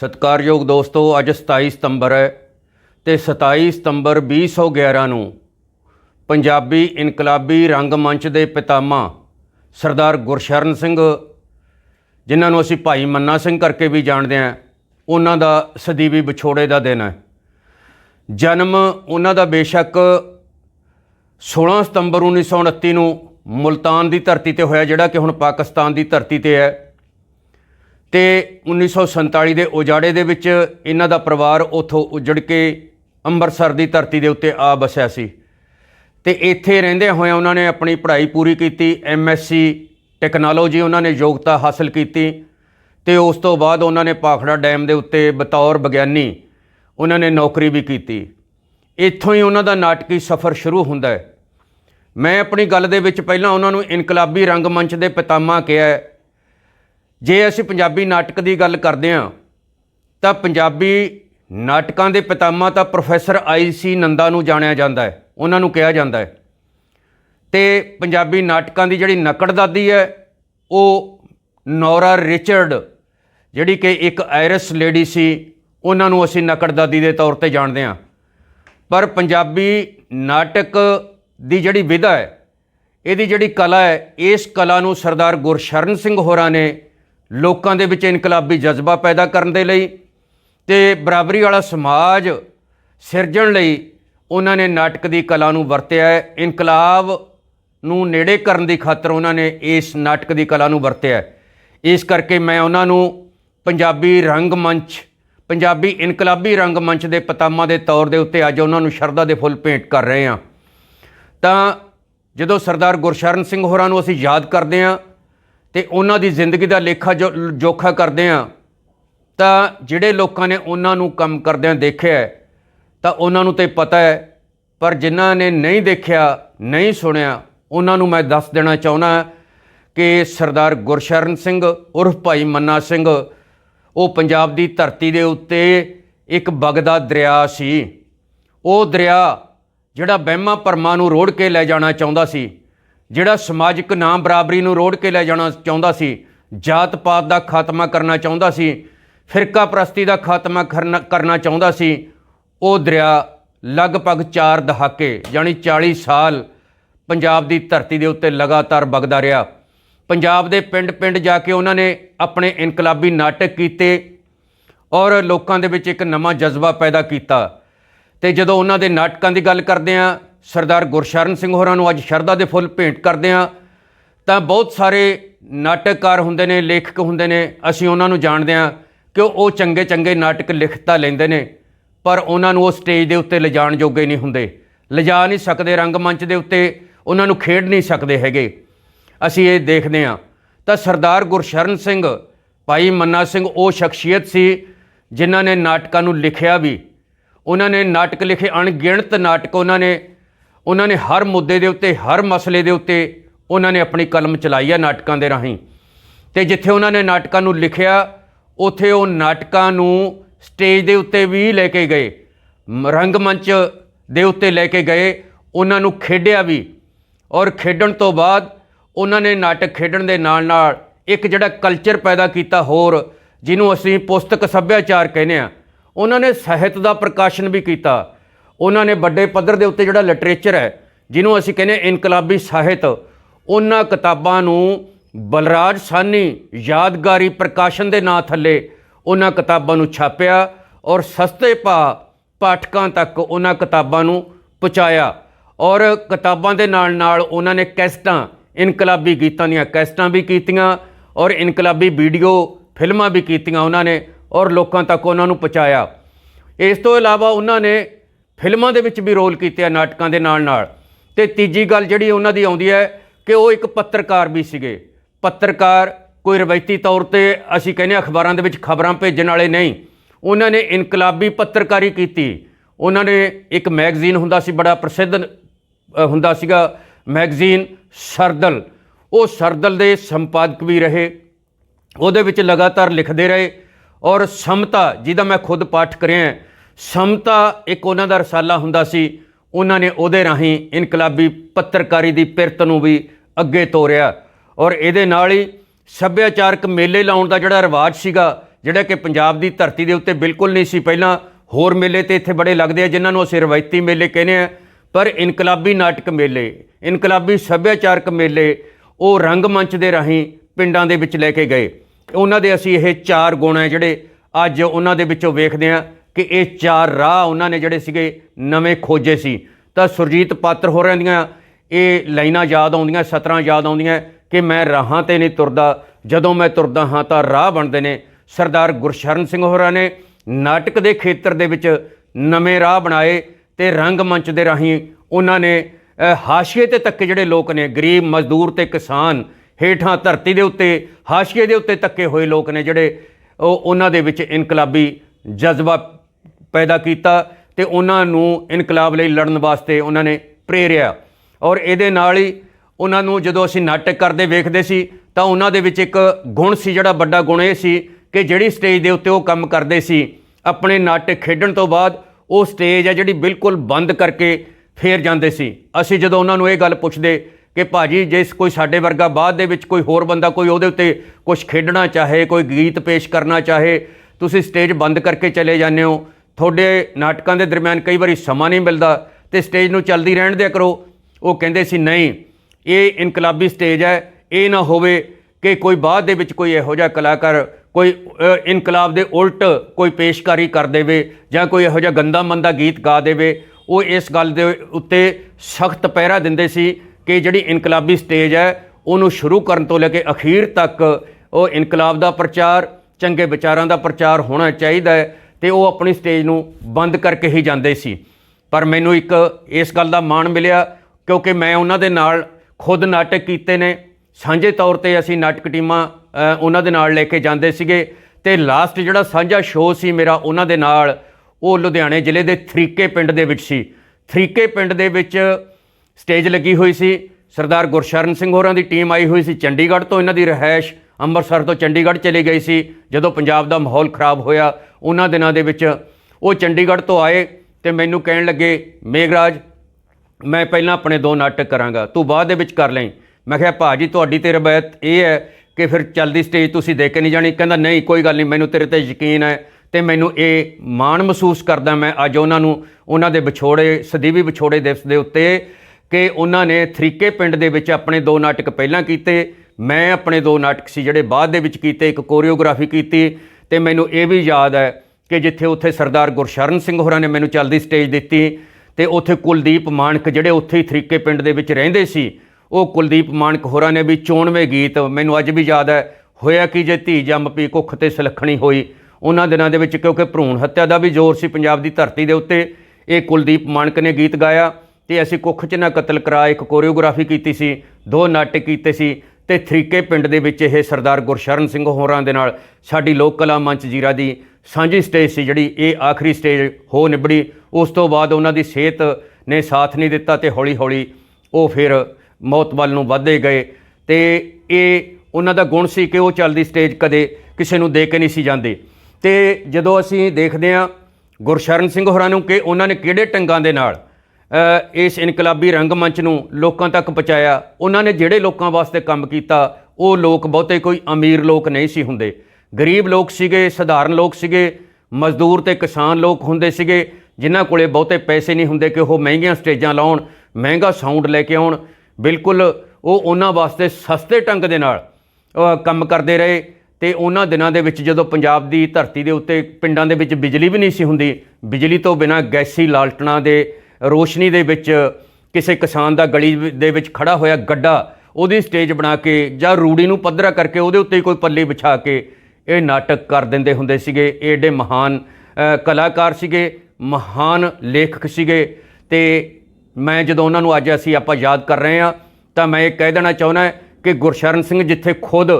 ਸਤਿਕਾਰਯੋਗ ਦੋਸਤੋ, ਅੱਜ 27 ਸਤੰਬਰ ਹੈ ਤੇ 27 ਸਤੰਬਰ 2011 ਨੂੰ ਪੰਜਾਬੀ ਇਨਕਲਾਬੀ ਰੰਗਮੰਚ ਦੇ ਪਿਤਾਮਾ ਸਰਦਾਰ ਗੁਰਸ਼ਰਨ ਸਿੰਘ, ਜਿਨ੍ਹਾਂ ਨੂੰ ਅਸੀਂ ਭਾਈ ਮੰਨਾ ਸਿੰਘ ਕਰਕੇ ਵੀ ਜਾਣਦੇ ਹਾਂ, ਉਹਨਾਂ ਦਾ ਸਦੀਵੀ ਵਿਛੋੜੇ ਦਾ ਦਿਨ ਹੈ। ਜਨਮ ਉਹਨਾਂ ਦਾ ਬੇਸ਼ੱਕ 16 ਸਤੰਬਰ 1929 ਨੂੰ ਮੁਲਤਾਨ ਦੀ ਧਰਤੀ ਤੇ ਹੋਇਆ, ਜਿਹੜਾ ਕਿ ਹੁਣ ਪਾਕਿਸਤਾਨ ਦੀ ਧਰਤੀ ਤੇ ਹੈ। ਤੇ 1947 ਦੇ ਉਜਾੜੇ ਦੇ ਵਿੱਚ ਇਹਨਾਂ ਦਾ ਪਰਿਵਾਰ ਉੱਥੋਂ ਉਜੜ ਕੇ ਅੰਮ੍ਰਿਤਸਰ ਦੀ ਧਰਤੀ ਦੇ ਉੱਤੇ ਆ ਬਸਿਆ ਸੀ। ਤੇ ਇੱਥੇ ਰਹਿੰਦੇ ਹੋਏ ਉਹਨਾਂ ਨੇ ਆਪਣੀ ਪੜ੍ਹਾਈ ਪੂਰੀ ਕੀਤੀ ਐਮਐਸਸੀ ਟੈਕਨੋਲੋਜੀ ਉਹਨਾਂ ਨੇ ਯੋਗਤਾ ਹਾਸਲ ਕੀਤੀ ਤੇ ਉਸ ਤੋਂ ਬਾਅਦ ਉਹਨਾਂ ਨੇ ਪਾਖੜਾ ਡੈਮ ਦੇ ਉੱਤੇ ਬਤੌਰ ਵਿਗਿਆਨੀ ਉਹਨਾਂ ਨੇ ਨੌਕਰੀ ਵੀ ਕੀਤੀ। ਇੱਥੋਂ ਹੀ ਉਹਨਾਂ ਦਾ ਨਾਟਕੀ ਸਫ਼ਰ ਸ਼ੁਰੂ ਹੁੰਦਾ ਹੈ। ਮੈਂ ਆਪਣੀ ਗੱਲ ਦੇ ਵਿੱਚ ਪਹਿਲਾਂ ਉਹਨਾਂ ਨੂੰ ਇਨਕਲਾਬੀ ਰੰਗਮੰਚ ਦੇ ਪਿਤਾਮਾ ਕਿਹਾ ਜੇ ਅਸੀਂ ਪੰਜਾਬੀ ਨਾਟਕ ਦੀ ਗੱਲ ਕਰਦੇ ਹਾਂ, ਤਾਂ ਪੰਜਾਬੀ ਨਾਟਕਾਂ ਦੇ ਪਿਤਾਮਾ ਤਾਂ ਪ੍ਰੋਫੈਸਰ ਆਈ ਸੀ ਨੰਦਾ ਨੂੰ ਜਾਣਿਆ ਜਾਂਦਾ ਹੈ, ਉਹਨਾਂ ਨੂੰ ਕਿਹਾ ਜਾਂਦਾ ਹੈ। ਤੇ ਪੰਜਾਬੀ ਨਾਟਕਾਂ ਦੀ ਜਿਹੜੀ ਨਕੜਦਾਦੀ ਹੈ, ਉਹ ਨੌਰਾ ਰਿਚਰਡ, ਜਿਹੜੀ ਕਿ ਇੱਕ ਆਇਰਿਸ ਲੇਡੀ ਸੀ, ਉਹਨਾਂ ਨੂੰ ਅਸੀਂ ਨਕੜਦਾਦੀ ਦੇ ਤੌਰ ਤੇ ਜਾਣਦੇ ਹਾਂ। ਪਰ ਪੰਜਾਬੀ ਨਾਟਕ ਦੀ ਜਿਹੜੀ ਵਿਧਾ ਹੈ, ਇਹਦੀ ਜਿਹੜੀ ਕਲਾ ਹੈ, ਇਸ ਕਲਾ ਨੂੰ ਸਰਦਾਰ ਗੁਰਸ਼ਰਨ ਸਿੰਘ ਹੋਰਾਂ ਨੇ ਲੋਕਾਂ ਦੇ ਵਿੱਚ ਇਨਕਲਾਬੀ ਜਜ਼ਬਾ ਪੈਦਾ ਕਰਨ ਦੇ ਲਈ ਤੇ ਬਰਾਬਰੀ ਵਾਲਾ ਸਮਾਜ ਸਿਰਜਣ ਲਈ ਉਹਨਾਂ ਨੇ ਨਾਟਕ ਦੀ ਕਲਾ ਨੂੰ ਵਰਤਿਆ ਹੈ। ਇਨਕਲਾਬ ਨੂੰ ਨੇੜੇ ਕਰਨ ਦੀ ਖਾਤਰ ਉਹਨਾਂ ਨੇ ਇਸ ਨਾਟਕ ਦੀ ਕਲਾ ਨੂੰ ਵਰਤਿਆ ਇਸ ਕਰਕੇ ਮੈਂ ਉਹਨਾਂ ਨੂੰ ਪੰਜਾਬੀ ਰੰਗਮੰਚ ਪੰਜਾਬੀ ਇਨਕਲਾਬੀ ਰੰਗਮੰਚ ਦੇ ਪਤਾਮਾ ਦੇ ਤੌਰ ਦੇ ਉੱਤੇ ਅੱਜ ਉਹਨਾਂ ਨੂੰ ਸ਼ਰਧਾ ਦੇ ਫੁੱਲ ਭੇਂਟ ਕਰ ਰਹੇ ਹਾਂ। ਤਾਂ ਜਦੋਂ ਸਰਦਾਰ ਗੁਰਸ਼ਰਨ ਸਿੰਘ ਹੋਰਾਂ ਨੂੰ ਅਸੀਂ ਯਾਦ ਕਰਦੇ ਹਾਂ ਤੇ ਉਹਨਾਂ ਦੀ ਜ਼ਿੰਦਗੀ ਦਾ ਲੇਖਾ ਜੋ, ਜੋਖਾ ਕਰਦੇ ਹਾਂ, ਤਾਂ ਜਿਹੜੇ ਲੋਕਾਂ ਨੇ ਉਹਨਾਂ ਨੂੰ ਕੰਮ ਕਰਦਿਆਂ ਦੇਖਿਆ ਤਾਂ ਉਹਨਾਂ ਨੂੰ ਤੇ ਪਤਾ ਹੈ, ਪਰ ਜਿਨ੍ਹਾਂ ਨੇ ਨਹੀਂ ਦੇਖਿਆ, ਨਹੀਂ ਸੁਣਿਆ, ਉਹਨਾਂ ਨੂੰ ਮੈਂ ਦੱਸ ਦੇਣਾ ਚਾਹੁੰਦਾ ਕਿ ਸਰਦਾਰ ਗੁਰਸ਼ਰਨ ਸਿੰਘ ਉਰਫ ਭਾਈ ਮੰਨਾ ਸਿੰਘ, ਉਹ ਪੰਜਾਬ ਦੀ ਧਰਤੀ ਦੇ ਉੱਤੇ ਇੱਕ ਬਗਦਾ ਦਰਿਆ ਸੀ। ਉਹ ਦਰਿਆ ਜਿਹੜਾ ਵਹਿਮਾਂ ਭਰਮਾਂ ਨੂੰ ਰੋੜ ਕੇ ਲੈ ਜਾਣਾ ਚਾਹੁੰਦਾ ਸੀ। ਜਿਹੜਾ ਸਮਾਜਿਕ ਨਾਮ ਬਰਾਬਰੀ ਨੂੰ ਰੋੜ ਕੇ ਲੈ ਜਾਣਾ ਚਾਹੁੰਦਾ ਸੀ, ਜਾਤ ਪਾਤ ਦਾ ਖਾਤਮਾ ਕਰਨਾ ਚਾਹੁੰਦਾ ਸੀ, ਫਿਰਕਾ ਪ੍ਰਸਤੀ ਦਾ ਖਾਤਮਾ ਕਰਨਾ ਕਰਨਾ ਚਾਹੁੰਦਾ ਸੀ, ਉਹ ਦਰਿਆ ਲਗਭਗ 4 ਦਹਾਕੇ, ਯਾਨੀ 40 ਸਾਲ ਪੰਜਾਬ ਦੀ ਧਰਤੀ ਦੇ ਉੱਤੇ ਲਗਾਤਾਰ ਵਗਦਾ ਰਿਹਾ। ਪੰਜਾਬ ਦੇ ਪਿੰਡ-ਪਿੰਡ ਜਾ ਕੇ ਉਹਨਾਂ ਨੇ ਆਪਣੇ ਇਨਕਲਾਬੀ ਨਾਟਕ ਕੀਤੇ ਔਰ ਲੋਕਾਂ ਦੇ ਵਿੱਚ ਇੱਕ ਨਵਾਂ ਜਜ਼ਬਾ ਪੈਦਾ ਕੀਤਾ। ਤੇ ਜਦੋਂ ਉਹਨਾਂ ਦੇ ਨਾਟਕਾਂ ਦੀ ਗੱਲ ਕਰਦੇ ਆ ਸਰਦਾਰ ਗੁਰਸ਼ਰਨ ਸਿੰਘ ਹੋਰਾਂ ਨੂੰ ਅੱਜ ਸ਼ਰਧਾ ਦੇ ਫੁੱਲ ਭੇਂਟ ਕਰਦੇ ਆ ਤਾਂ ਬਹੁਤ ਸਾਰੇ ਨਾਟਕਕਾਰ ਹੁੰਦੇ ਨੇ, ਲੇਖਕ ਹੁੰਦੇ ਨੇ, ਅਸੀਂ ਉਹਨਾਂ ਨੂੰ ਜਾਣਦੇ ਆ ਕਿ ਉਹ ਚੰਗੇ ਚੰਗੇ ਨਾਟਕ ਲਿਖਤਾ ਲੈਂਦੇ ਨੇ, ਪਰ ਉਹਨਾਂ ਨੂੰ ਉਹ ਸਟੇਜ ਦੇ ਉੱਤੇ ਲਿਜਾਣ ਜੋਗੇ ਨਹੀਂ ਹੁੰਦੇ। ਲਿਜਾ ਨਹੀਂ ਸਕਦੇ ਰੰਗਮੰਚ ਦੇ ਉੱਤੇ ਉਹਨਾਂ ਨੂੰ ਖੇਡ ਨਹੀਂ ਸਕਦੇ ਹੈਗੇ। ਅਸੀਂ ਇਹ ਦੇਖਦੇ ਹਾਂ। ਤਾਂ ਸਰਦਾਰ ਗੁਰਸ਼ਰਨ ਸਿੰਘ, ਭਾਈ ਮੰਨਾ ਸਿੰਘ, ਉਹ ਸ਼ਖਸੀਅਤ ਸੀ, ਜਿਨ੍ਹਾਂ ਨੇ ਨਾਟਕਾਂ ਨੂੰ ਲਿਖਿਆ ਵੀ। ਉਹਨਾਂ ਨੇ ਨਾਟਕ ਲਿਖੇ ਅਣਗਿਣਤ ਨਾਟਕ ਉਹਨਾਂ ਨੇ ਉਹਨਾਂ ਨੇ ਹਰ ਮੁੱਦੇ ਦੇ ਉੱਤੇ, ਹਰ ਮਸਲੇ ਦੇ ਉੱਤੇ ਉਹਨਾਂ ਨੇ ਆਪਣੀ ਕਲਮ ਚਲਾਈ ਆ ਨਾਟਕਾਂ ਦੇ ਰਾਹੀਂ। ਤੇ ਜਿੱਥੇ ਉਹਨਾਂ ਨੇ ਨਾਟਕਾਂ ਨੂੰ ਲਿਖਿਆ, ਉਥੇ ਉਹ ਨਾਟਕਾਂ ਨੂੰ ਸਟੇਜ ਦੇ ਉੱਤੇ ਵੀ ਲੈ ਕੇ ਗਏ ਮ- ਰੰਗਮੰਚ ਦੇ ਉੱਤੇ ਲੈ ਕੇ ਗਏ, ਉਹਨਾਂ ਨੂੰ ਖੇਡਿਆ ਵੀ। ਔਰ ਖੇਡਣ ਤੋਂ ਬਾਅਦ ਉਹਨਾਂ ਨੇ ਨਾਟਕ ਖੇਡਣ ਦੇ ਨਾਲ ਨਾਲ ਇੱਕ ਜਿਹੜਾ ਕਲਚਰ ਪੈਦਾ ਕੀਤਾ ਹੋਰ, ਜਿਹਨੂੰ ਅਸੀਂ ਪੁਸਤਕ ਸੱਭਿਆਚਾਰ ਕਹਿੰਦੇ ਆ ਉਹਨਾਂ ਨੇ ਸਾਹਿਤ ਦਾ ਪ੍ਰਕਾਸ਼ਨ ਵੀ ਕੀਤਾ। ਉਹਨਾਂ ਨੇ ਵੱਡੇ ਪੱਧਰ ਦੇ ਉੱਤੇ ਜਿਹੜਾ ਲਿਟਰੇਚਰ ਹੈ, ਜਿਹਨੂੰ ਅਸੀਂ ਕਹਿੰਦੇ ਹਾਂ ਇਨਕਲਾਬੀ ਸਾਹਿਤ, ਉਹਨਾਂ ਕਿਤਾਬਾਂ ਨੂੰ ਬਲਰਾਜ ਸਾਨੀ ਯਾਦਗਾਰੀ ਪ੍ਰਕਾਸ਼ਨ ਦੇ ਨਾਂ ਥੱਲੇ ਉਹਨਾਂ ਕਿਤਾਬਾਂ ਨੂੰ ਛਾਪਿਆ ਔਰ ਸਸਤੇ ਭਾਅ ਪਾਠਕਾਂ ਤੱਕ ਉਹਨਾਂ ਕਿਤਾਬਾਂ ਨੂੰ ਪਹੁੰਚਾਇਆ। ਔਰ ਕਿਤਾਬਾਂ ਦੇ ਨਾਲ ਨਾਲ ਉਹਨਾਂ ਨੇ ਕੈਸਟਾਂ, ਇਨਕਲਾਬੀ ਗੀਤਾਂ ਦੀਆਂ ਕੈਸਟਾਂ ਵੀ ਕੀਤੀਆਂ ਔਰ ਇਨਕਲਾਬੀ ਵੀਡੀਓ ਫਿਲਮਾਂ ਵੀ ਕੀਤੀਆਂ ਉਹਨਾਂ ਨੇ ਔਰ ਲੋਕਾਂ ਤੱਕ ਉਹਨਾਂ ਨੂੰ ਪਹੁੰਚਾਇਆ। ਇਸ ਤੋਂ ਇਲਾਵਾ ਉਹਨਾਂ ਨੇ ਫਿਲਮਾਂ ਦੇ ਵਿੱਚ ਵੀ ਰੋਲ ਕੀਤੇ ਆ ਨਾਟਕਾਂ ਦੇ ਨਾਲ ਨਾਲ। ਤੇ ਤੀਜੀ ਗੱਲ ਜਿਹੜੀ ਉਹਨਾਂ ਦੀ ਆਉਂਦੀ ਹੈ ਕਿ ਉਹ ਇੱਕ ਪੱਤਰਕਾਰ ਵੀ ਸੀਗੇ। ਪੱਤਰਕਾਰ ਕੋਈ ਰਵਾਇਤੀ ਤੌਰ ਤੇ ਅਸੀਂ ਕਹਿੰਦੇ ਹਾਂ ਅਖਬਾਰਾਂ ਦੇ ਵਿੱਚ ਖਬਰਾਂ ਭੇਜਣ ਵਾਲੇ ਨਹੀਂ। ਉਹਨਾਂ ਨੇ ਇਨਕਲਾਬੀ ਪੱਤਰਕਾਰੀ ਕੀਤੀ। ਉਹਨਾਂ ਨੇ ਇੱਕ ਮੈਗਜ਼ੀਨ ਹੁੰਦਾ ਸੀ, ਬੜਾ ਪ੍ਰਸਿੱਧ ਹੁੰਦਾ ਸੀਗਾ, ਮੈਗਜ਼ੀਨ ਸਰਦਲ। ਉਹ ਸਰਦਲ ਦੇ ਸੰਪਾਦਕ ਵੀ ਰਹੇ। ਉਹਦੇ ਵਿੱਚ ਲਗਾਤਾਰ ਲਿਖਦੇ ਰਹੇ। ਔਰ ਸਮਤਾ, ਜਿਹਦਾ ਮੈਂ ਖੁਦ ਪਾਠ ਕਰਿਆ ਸਮਤਾ ਇੱਕ ਉਹਨਾਂ ਦਾ ਰਸਾਲਾ ਹੁੰਦਾ ਸੀ। ਉਹਨਾਂ ਨੇ ਉਹਦੇ ਰਾਹੀਂ ਇਨਕਲਾਬੀ ਪੱਤਰਕਾਰੀ ਦੀ ਪਿਰਤ ਨੂੰ ਵੀ ਅੱਗੇ ਤੋਰਿਆ ਔਰ ਇਹਦੇ ਨਾਲ ਹੀ ਸੱਭਿਆਚਾਰਕ ਮੇਲੇ ਲਾਉਣ ਦਾ ਜਿਹੜਾ ਰਿਵਾਜ ਸੀਗਾ, ਜਿਹੜਾ ਕਿ ਪੰਜਾਬ ਦੀ ਧਰਤੀ ਦੇ ਉੱਤੇ ਬਿਲਕੁਲ ਨਹੀਂ ਸੀ। ਪਹਿਲਾਂ ਹੋਰ ਮੇਲੇ ਤੇ ਇੱਥੇ ਬੜੇ ਲੱਗਦੇ ਆ, ਜਿਨ੍ਹਾਂ ਨੂੰ ਅਸੀਂ ਰਵਾਇਤੀ ਮੇਲੇ ਕਹਿੰਦੇ ਆ, ਪਰ ਇਨਕਲਾਬੀ ਨਾਟਕ ਮੇਲੇ, ਇਨਕਲਾਬੀ ਸੱਭਿਆਚਾਰਕ ਮੇਲੇ, ਉਹ ਰੰਗਮੰਚ ਦੇ ਰਾਹੀਂ ਪਿੰਡਾਂ ਦੇ ਵਿੱਚ ਲੈ ਕੇ ਗਏ। ਉਹਨਾਂ ਦੇ ਅਸੀਂ ਇਹ ਚਾਰ ਗੁਣ ਹੈ ਜਿਹੜੇ ਅੱਜ ਉਹਨਾਂ ਦੇ ਵਿੱਚੋਂ ਵੇਖਦੇ ਆ। ਕਿ ਇਹ ਚਾਰ ਰਾਹ ਉਹਨਾਂ ਨੇ ਜਿਹੜੇ ਸੀਗੇ ਨਵੇਂ ਖੋਜੇ ਸੀ। ਤਾਂ ਸੁਰਜੀਤ ਪਾਤਰ ਹੋ ਦੀਆਂ ਇਹ ਲਾਈਨਾਂ ਯਾਦ ਆਉਂਦੀਆਂ, ਸਤਰਾਂ ਯਾਦ ਆਉਂਦੀਆਂ ਕਿ ਮੈਂ ਰਾਹਾਂ ਤੇ ਨਹੀਂ ਤੁਰਦਾ। ਜਦੋਂ ਮੈਂ ਤੁਰਦਾ ਹਾਂ ਤਾਂ ਰਾਹ ਬਣਦੇ ਨੇ। ਸਰਦਾਰ ਗੁਰਸ਼ਰਨ ਸਿੰਘ ਹੋਰਾਂ ਨੇ ਨਾਟਕ ਦੇ ਖੇਤਰ ਦੇ ਵਿੱਚ ਨਵੇਂ ਰਾਹ ਬਣਾਏ ਤੇ ਰੰਗਮੰਚ ਦੇ ਰਾਹੀਂ ਉਹਨਾਂ ਨੇ ਹਾਸ਼ੀਏ ਤੇ ਤੱਕੇ ਜਿਹੜੇ ਲੋਕ ਨੇ, ਗਰੀਬ, ਮਜ਼ਦੂਰ ਤੇ ਕਿਸਾਨ ਹੇਠਾਂ ਧਰਤੀ ਦੇ ਉੱਤੇ, ਹਾਸ਼ੀਏ ਦੇ ਉੱਤੇ ਤੱਕੇ ਹੋਏ ਲੋਕ ਨੇ ਜਿਹੜੇ, ਉਹ ਉਹਨਾਂ ਦੇ ਵਿੱਚ ਇਨਕਲਾਬੀ ਜਜ਼ਬਾ ਪੈਦਾ ਕੀਤਾ ਤੇ ਉਹਨਾਂ ਨੂੰ ਇਨਕਲਾਬ ਲਈ ਲੜਨ ਵਾਸਤੇ ਉਹਨਾਂ ਨੇ ਪ੍ਰੇਰਿਆ। ਔਰ ਇਹਦੇ ਨਾਲ ਹੀ ਉਹਨਾਂ ਨੂੰ ਜਦੋਂ ਅਸੀਂ ਨਾਟਕ ਕਰਦੇ ਵੇਖਦੇ ਸੀ, ਤਾਂ ਉਹਨਾਂ ਦੇ ਵਿੱਚ ਇੱਕ ਗੁਣ ਸੀ, ਜਿਹੜਾ ਵੱਡਾ ਗੁਣ ਇਹ ਸੀ ਕਿ ਜਿਹੜੀ ਸਟੇਜ ਦੇ ਉੱਤੇ ਉਹ ਕੰਮ ਕਰਦੇ ਸੀ, ਆਪਣੇ ਨਾਟਕ ਖੇਡਣ ਤੋਂ ਬਾਅਦ ਉਹ ਸਟੇਜ ਹੈ ਜਿਹੜੀ ਬਿਲਕੁਲ ਬੰਦ ਕਰਕੇ ਫੇਰ ਜਾਂਦੇ ਸੀ। ਅਸੀਂ ਜਦੋਂ ਉਹਨਾਂ ਨੂੰ ਇਹ ਗੱਲ ਪੁੱਛਦੇ ਕਿ ਭਾਜੀ, ਜੇ ਕੋਈ ਸਾਡੇ ਵਰਗਾ ਬਾਅਦ ਦੇ ਵਿੱਚ ਕੋਈ ਹੋਰ ਬੰਦਾ ਕੋਈ ਉਹਦੇ ਉੱਤੇ ਕੁਝ ਖੇਡਣਾ ਚਾਹੇ, ਕੋਈ ਗੀਤ ਪੇਸ਼ ਕਰਨਾ ਚਾਹੇ, ਤੁਸੀਂ ਸਟੇਜ ਬੰਦ ਕਰਕੇ ਚਲੇ ਜਾਂਦੇ ਹੋ ਤੁਹਾਡੇ ਨਾਟਕਾਂ ਦੇ ਦਰਮਿਆਨ ਕਈ ਵਾਰੀ ਸਮਾਂ ਨਹੀਂ ਮਿਲਦਾ ਤੇ ਸਟੇਜ ਨੂੰ ਚੱਲਦੀ ਰਹਿਣ ਦਿਆ ਕਰੋ। ਉਹ ਕਹਿੰਦੇ ਸੀ, ਨਹੀਂ, ਇਹ ਇਨਕਲਾਬੀ ਸਟੇਜ ਹੈ। ਇਹ ਨਾ ਹੋਵੇ ਕਿ ਕੋਈ ਬਾਅਦ ਦੇ ਵਿੱਚ ਕੋਈ ਇਹੋ ਜਿਹਾ ਕਲਾਕਾਰ, ਕੋਈ ਇਨਕਲਾਬ ਦੇ ਉਲਟ ਕੋਈ ਪੇਸ਼ਕਾਰੀ ਕਰ ਦੇਵੇ ਜਾਂ ਕੋਈ ਇਹੋ ਜਿਹਾ ਗੰਦਾ ਮੰਦਾ ਗੀਤ ਗਾ ਦੇਵੇ। ਉਹ ਇਸ ਗੱਲ ਦੇ ਉੱਤੇ ਸਖਤ ਪਹਿਰਾ ਦਿੰਦੇ ਸੀ ਕਿ ਜਿਹੜੀ ਇਨਕਲਾਬੀ ਸਟੇਜ ਹੈ, ਉਹਨੂੰ ਸ਼ੁਰੂ ਕਰਨ ਤੋਂ ਲੈ ਕੇ ਅਖੀਰ ਤੱਕ ਉਹ ਇਨਕਲਾਬ ਦਾ ਪ੍ਰਚਾਰ, ਚੰਗੇ ਵਿਚਾਰਾਂ ਦਾ ਪ੍ਰਚਾਰ ਹੋਣਾ ਚਾਹੀਦਾ ਹੈ। ਤੇ ਉਹ ਆਪਣੀ ਸਟੇਜ ਨੂੰ ਬੰਦ ਕਰਕੇ ਹੀ ਜਾਂਦੇ ਸੀ। ਪਰ ਮੈਨੂੰ ਇੱਕ ਇਸ ਗੱਲ ਦਾ ਮਾਣ ਮਿਲਿਆ, ਕਿਉਂਕਿ ਮੈਂ ਉਹਨਾਂ ਦੇ ਨਾਲ ਖੁਦ ਨਾਟਕ ਕੀਤੇ ਨੇ। ਸਾਂਝੇ ਤੌਰ ਤੇ ਅਸੀਂ ਨਾਟਕ ਟੀਮਾਂ ਉਹਨਾਂ ਦੇ ਨਾਲ ਲੈ ਕੇ ਜਾਂਦੇ ਸੀਗੇ। ਤੇ ਲਾਸਟ ਜਿਹੜਾ ਸਾਂਝਾ ਸ਼ੋਅ ਸੀ ਮੇਰਾ ਉਹਨਾਂ ਦੇ ਨਾਲ, ਉਹ ਲੁਧਿਆਣੇ ਜ਼ਿਲ੍ਹੇ ਦੇ ਥਰੀਕੇ ਪਿੰਡ ਦੇ ਵਿੱਚ ਸੀ। ਥਰੀਕੇ ਪਿੰਡ ਦੇ ਵਿੱਚ ਸਟੇਜ ਲੱਗੀ ਹੋਈ ਸੀ। ਸਰਦਾਰ ਗੁਰਸ਼ਰਨ ਸਿੰਘ ਹੋਰਾਂ ਦੀ ਟੀਮ ਆਈ ਹੋਈ ਸੀ। ਚੰਡੀਗੜ੍ਹ ਤੋਂ ਇਹਨਾਂ ਦੀ ਰਹਿائش ਅੰਮ੍ਰਿਤਸਰ ਤੋਂ ਚੰਡੀਗੜ੍ਹ ਚਲੀ ਗਈ ਸੀ। ਜਦੋਂ ਪੰਜਾਬ ਦਾ ਮਾਹੌਲ ਖਰਾਬ ਹੋਇਆ, ਉਹਨਾਂ ਦਿਨਾਂ ਦੇ ਵਿੱਚ ਉਹ ਚੰਡੀਗੜ੍ਹ ਤੋਂ ਆਏ ਤੇ ਮੈਨੂੰ ਕਹਿਣ ਲੱਗੇ, ਮੇਘਰਾਜ, ਮੈਂ ਪਹਿਲਾਂ ਆਪਣੇ ਦੋ ਨਾਟਕ ਕਰਾਂਗਾ, ਤੂੰ ਬਾਅਦ ਦੇ ਵਿੱਚ ਕਰ ਲਈ ਮੈਂ ਕਿਹਾ, ਭਾਜੀ, ਤੁਹਾਡੀ ਤੇ ਰਵਾਇਤ ਇਹ ਹੈ ਕਿ ਫਿਰ ਚੱਲਦੀ ਸਟੇਜ ਤੁਸੀਂ ਦੇ ਕੇ ਨਹੀਂ ਜਾਣੀ? ਕਹਿੰਦਾ, ਨਹੀਂ, ਕੋਈ ਗੱਲ ਨਹੀਂ, ਮੈਨੂੰ ਤੇਰੇ ਤੇ ਯਕੀਨ ਹੈ ਤੇ ਮੈਨੂੰ ਇਹ ਮਾਣ ਮਹਿਸੂਸ ਕਰਦਾ ਮੈਂ ਅੱਜ ਉਹਨਾਂ ਨੂੰ, ਉਹਨਾਂ ਦੇ ਵਿਛੋੜੇ, ਸਦੀਵੀ ਵਿਛੋੜੇ ਦਿਵਸ ਦੇ ਉੱਤੇ ਕਿ ਉਹਨਾਂ ਨੇ ਥਰੀਕੇ ਪਿੰਡ ਦੇ ਵਿੱਚ ਆਪਣੇ ਦੋ ਨਾਟਕ ਪਹਿਲਾਂ ਕੀਤੇ ਮੈਂ ਆਪਣੇ ਦੋ ਨਾਟਕ ਸੀ ਜਿਹੜੇ ਬਾਅਦ ਦੇ ਵਿੱਚ ਕੀਤੇ, ਇੱਕ ਕੋਰੀਓਗ੍ਰਾਫੀ ਕੀਤੀ ਤੇ ਮੈਨੂੰ ਇਹ ਵੀ ਯਾਦ ਹੈ ਕਿ ਜਿੱਥੇ ਉੱਥੇ ਸਰਦਾਰ ਗੁਰਸ਼ਰਨ ਸਿੰਘ ਹੋਰਾਂ ਨੇ ਮੈਨੂੰ ਚੱਲਦੀ ਸਟੇਜ ਦਿੱਤੀ ਤੇ ਉੱਥੇ ਕੁਲਦੀਪ ਮਾਨਕ ਜਿਹੜੇ ਉੱਥੇ ਹੀ ਥਰੀਕੇ ਪਿੰਡ ਦੇ ਵਿੱਚ ਰਹਿੰਦੇ ਸੀ, ਉਹ ਕੁਲਦੀਪ ਮਾਨਕ ਹੋਰਾਂ ਨੇ ਵੀ ਚੋਣਵੇਂ ਗੀਤ ਮੈਨੂੰ ਅੱਜ ਵੀ ਯਾਦ ਹੈ, ਹੋਇਆ ਕਿ ਜੇ ਧੀ ਜੰਮ ਪੀ ਕੁੱਖ ਤੇ ਸੁਲੱਖਣੀ ਹੋਈ? ਉਹਨਾਂ ਦਿਨਾਂ ਦੇ ਵਿੱਚ ਕਿਉਂਕਿ ਭਰੂਣ ਹੱਤਿਆ ਦਾ ਵੀ ਜ਼ੋਰ ਸੀ ਪੰਜਾਬ ਦੀ ਧਰਤੀ ਦੇ ਉੱਤੇ, ਇਹ ਕੁਲਦੀਪ ਮਾਨਕ ਨੇ ਗੀਤ ਗਾਇਆ ਤੇ ਅਸੀਂ ਕੁੱਖ 'ਚ ਨਾ ਕਤਲ ਕਰਾ ਇੱਕ ਕੋਰੀਓਗ੍ਰਾਫੀ ਕੀਤੀ ਸੀ, ਦੋ ਨਾਟਕ ਕੀਤੇ ਸੀ ਤੇ ਥਰੀਕੇ ਪਿੰਡ ਦੇ ਵਿੱਚ ਇਹ ਸਰਦਾਰ ਗੁਰਸ਼ਰਨ ਸਿੰਘ ਹੋਰਾਂ ਦੇ ਨਾਲ ਸਾਡੀ ਲੋਕ ਕਲਾ ਮੰਚ ਜੀਰਾ ਦੀ ਸਾਂਝੀ ਸਟੇਜ ਸੀ, ਜਿਹੜੀ ਇਹ ਆਖਰੀ ਸਟੇਜ ਹੋ ਨਿਬੜੀ। ਉਸ ਤੋਂ ਬਾਅਦ ਉਹਨਾਂ ਦੀ ਸਿਹਤ ਨੇ ਸਾਥ ਨਹੀਂ ਦਿੱਤਾ ਤੇ ਹੌਲੀ-ਹੌਲੀ ਉਹ ਫਿਰ ਮੌਤ ਵੱਲ ਨੂੰ ਵਧਦੇ ਗਏ। ਤੇ ਇਹ ਉਹਨਾਂ ਦਾ ਗੁਣ ਸੀ ਕਿ ਉਹ ਚੱਲਦੀ ਸਟੇਜ ਕਦੇ ਕਿਸੇ ਨੂੰ ਦੇ ਕੇ ਨਹੀਂ ਸੀ ਜਾਂਦੇ। ਤੇ ਜਦੋਂ ਅਸੀਂ ਦੇਖਦੇ ਹਾਂ ਗੁਰਸ਼ਰਨ ਸਿੰਘ ਹੋਰਾਂ ਨੂੰ ਕਿ ਉਹਨਾਂ ਨੇ ਕਿਹੜੇ ਟੰਗਾਂ ਦੇ ਨਾਲ ਇਸ ਇਨਕਲਾਬੀ ਰੰਗਮੰਚ ਨੂੰ ਲੋਕਾਂ ਤੱਕ ਪਹੁੰਚਾਇਆ। ਉਹਨਾਂ ਨੇ ਜਿਹੜੇ ਲੋਕਾਂ ਵਾਸਤੇ ਕੰਮ ਕੀਤਾ, ਉਹ ਲੋਕ ਬਹੁਤੇ ਕੋਈ ਅਮੀਰ ਲੋਕ ਨਹੀਂ ਸੀ ਹੁੰਦੇ। ਗਰੀਬ ਲੋਕ ਸੀਗੇ, ਸਧਾਰਨ ਲੋਕ ਸੀਗੇ, ਮਜ਼ਦੂਰ ਤੇ ਕਿਸਾਨ ਲੋਕ ਹੁੰਦੇ ਸੀਗੇ, ਜਿਨ੍ਹਾਂ ਕੋਲੇ ਬਹੁਤੇ ਪੈਸੇ ਨਹੀਂ ਹੁੰਦੇ ਕਿ ਉਹ ਮਹਿੰਗੀਆਂ ਸਟੇਜਾਂ ਲਾਉਣ, ਮਹਿੰਗਾ ਸਾਊਂਡ ਲੈ ਕੇ ਆਉਣ। ਬਿਲਕੁਲ ਉਹ ਉਹਨਾਂ ਵਾਸਤੇ ਸਸਤੇ ਢੰਗ ਦੇ ਨਾਲ ਕੰਮ ਕਰਦੇ ਰਹੇ ਤੇ ਉਹਨਾਂ ਦਿਨਾਂ ਦੇ ਵਿੱਚ ਜਦੋਂ ਪੰਜਾਬ ਦੀ ਧਰਤੀ ਦੇ ਉੱਤੇ ਪਿੰਡਾਂ ਦੇ ਵਿੱਚ ਬਿਜਲੀ ਵੀ ਨਹੀਂ ਸੀ ਹੁੰਦੀ, ਬਿਜਲੀ ਤੋਂ ਬਿਨਾਂ ਗੈਸੀ ਲਾਲਟਣਾ ਦੇ ਰੋਸ਼ਨੀ ਦੇ ਵਿੱਚ ਕਿਸੇ ਕਿਸਾਨ ਦਾ ਗਲੀ ਦੇ ਵਿੱਚ ਖੜਾ ਹੋਇਆ ਗੱਡਾ ਉਹਦੀ ਸਟੇਜ ਬਣਾ ਕੇ ਜਾਂ ਰੂੜੀ ਨੂੰ ਪੱਧਰਾ ਕਰਕੇ ਉਹਦੇ ਉੱਤੇ ਕੋਈ ਪੱਲੀ ਵਿਛਾ ਕੇ ਇਹ ਨਾਟਕ ਕਰ ਦਿੰਦੇ ਹੁੰਦੇ ਸੀਗੇ। ਇਹ ਏਡੇ ਮਹਾਨ ਕਲਾਕਾਰ ਸੀਗੇ, ਮਹਾਨ ਲੇਖਕ ਸੀਗੇ। ਤੇ ਮੈਂ ਜਦੋਂ ਉਹਨਾਂ ਨੂੰ ਅੱਜ ਅਸੀਂ ਆਪਾਂ ਯਾਦ ਕਰ ਰਹੇ ਹਾਂ, ਤਾਂ ਮੈਂ ਇਹ ਕਹਿ ਦੇਣਾ ਚਾਹੁੰਦਾ ਕਿ ਗੁਰਸ਼ਰਨ ਸਿੰਘ ਜਿੱਥੇ ਖੁਦ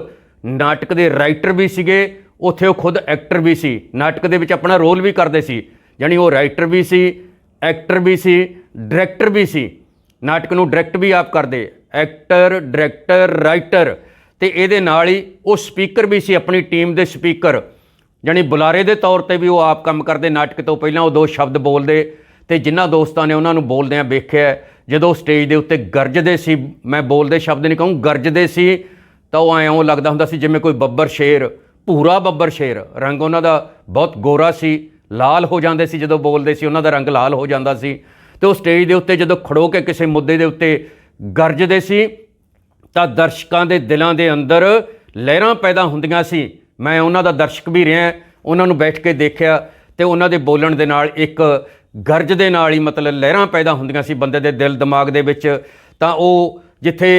ਨਾਟਕ ਦੇ ਰਾਈਟਰ ਵੀ ਸੀਗੇ, ਉੱਥੇ ਉਹ ਖੁਦ ਐਕਟਰ ਵੀ ਸੀ। ਨਾਟਕ ਦੇ ਵਿੱਚ ਆਪਣਾ ਰੋਲ ਵੀ ਕਰਦੇ ਸੀ। ਯਾਨੀ ਉਹ ਰਾਈਟਰ ਵੀ ਸੀ ਐਕਟਰ ਵੀ ਸੀ, ਡਾਇਰੈਕਟਰ ਵੀ ਸੀ। ਨਾਟਕ ਨੂੰ ਡਾਇਰੈਕਟ ਵੀ ਆਪ ਕਰਦੇ। ਐਕਟਰ, ਡਾਇਰੈਕਟਰ, ਰਾਈਟਰ ਤੇ ਇਹਦੇ ਨਾਲ ਹੀ ਉਹ ਸਪੀਕਰ ਵੀ ਸੀ ਆਪਣੀ ਟੀਮ ਦੇ ਸਪੀਕਰ। ਜਾਣੀ ਬੁਲਾਰੇ ਦੇ ਤੌਰ ਤੇ ਵੀ ਉਹ ਆਪ ਕੰਮ ਕਰਦੇ। ਨਾਟਕ ਤੋਂ ਪਹਿਲਾਂ ਉਹ ਦੋ ਸ਼ਬਦ ਬੋਲਦੇ ਤੇ ਜਿਨ੍ਹਾਂ ਦੋਸਤਾਂ ਨੇ ਉਹਨਾਂ ਨੂੰ ਬੋਲਦਿਆਂ ਵੇਖਿਆ। ਜਦੋਂ ਸਟੇਜ ਦੇ ਉੱਤੇ ਗਰਜਦੇ ਸੀ, ਮੈਂ ਬੋਲਦੇ ਸ਼ਬਦ ਨਹੀਂ ਕਹੂੰ, ਗਰਜਦੇ ਸੀ, ਤਾਂ ਉਹ ਐਂ ਉਹ ਲੱਗਦਾ ਹੁੰਦਾ ਸੀ ਜਿਵੇਂ ਕੋਈ ਬੱਬਰ ਸ਼ੇਰ, ਭੂਰਾ ਬੱਬਰ ਸ਼ੇਰ। ਰੰਗ ਉਹਨਾਂ ਦਾ ਬਹੁਤ ਗੋਰਾ ਸੀ। ਲਾਲ ਹੋ ਜਾਂਦੇ ਸੀ ਜਦੋਂ ਬੋਲਦੇ ਸੀ, ਉਹਨਾਂ ਦਾ ਰੰਗ ਲਾਲ ਹੋ ਜਾਂਦਾ ਸੀ ਤੇ ਉਹ ਸਟੇਜ ਦੇ ਉੱਤੇ ਜਦੋਂ ਖੜੋ ਕੇ ਕਿਸੇ ਮੁੱਦੇ ਦੇ ਉੱਤੇ ਗਰਜਦੇ ਸੀ, ਤਾਂ ਦਰਸ਼ਕਾਂ ਦੇ ਦਿਲਾਂ ਦੇ ਅੰਦਰ ਲਹਿਰਾਂ ਪੈਦਾ ਹੁੰਦੀਆਂ ਸੀ। ਮੈਂ ਉਹਨਾਂ ਦਾ ਦਰਸ਼ਕ ਵੀ ਰਿਹਾ, ਉਹਨਾਂ ਨੂੰ ਬੈਠ ਕੇ ਦੇਖਿਆ ਤੇ ਉਹਨਾਂ ਦੇ ਬੋਲਣ ਦੇ ਨਾਲ ਇੱਕ ਗਰਜ ਦੇ ਨਾਲ ਹੀ ਮਤਲਬ ਲਹਿਰਾਂ ਪੈਦਾ ਹੁੰਦੀਆਂ ਸੀ ਬੰਦੇ ਦੇ ਦਿਲ ਦਿਮਾਗ ਦੇ ਵਿੱਚ। ਤਾਂ ਉਹ ਜਿੱਥੇ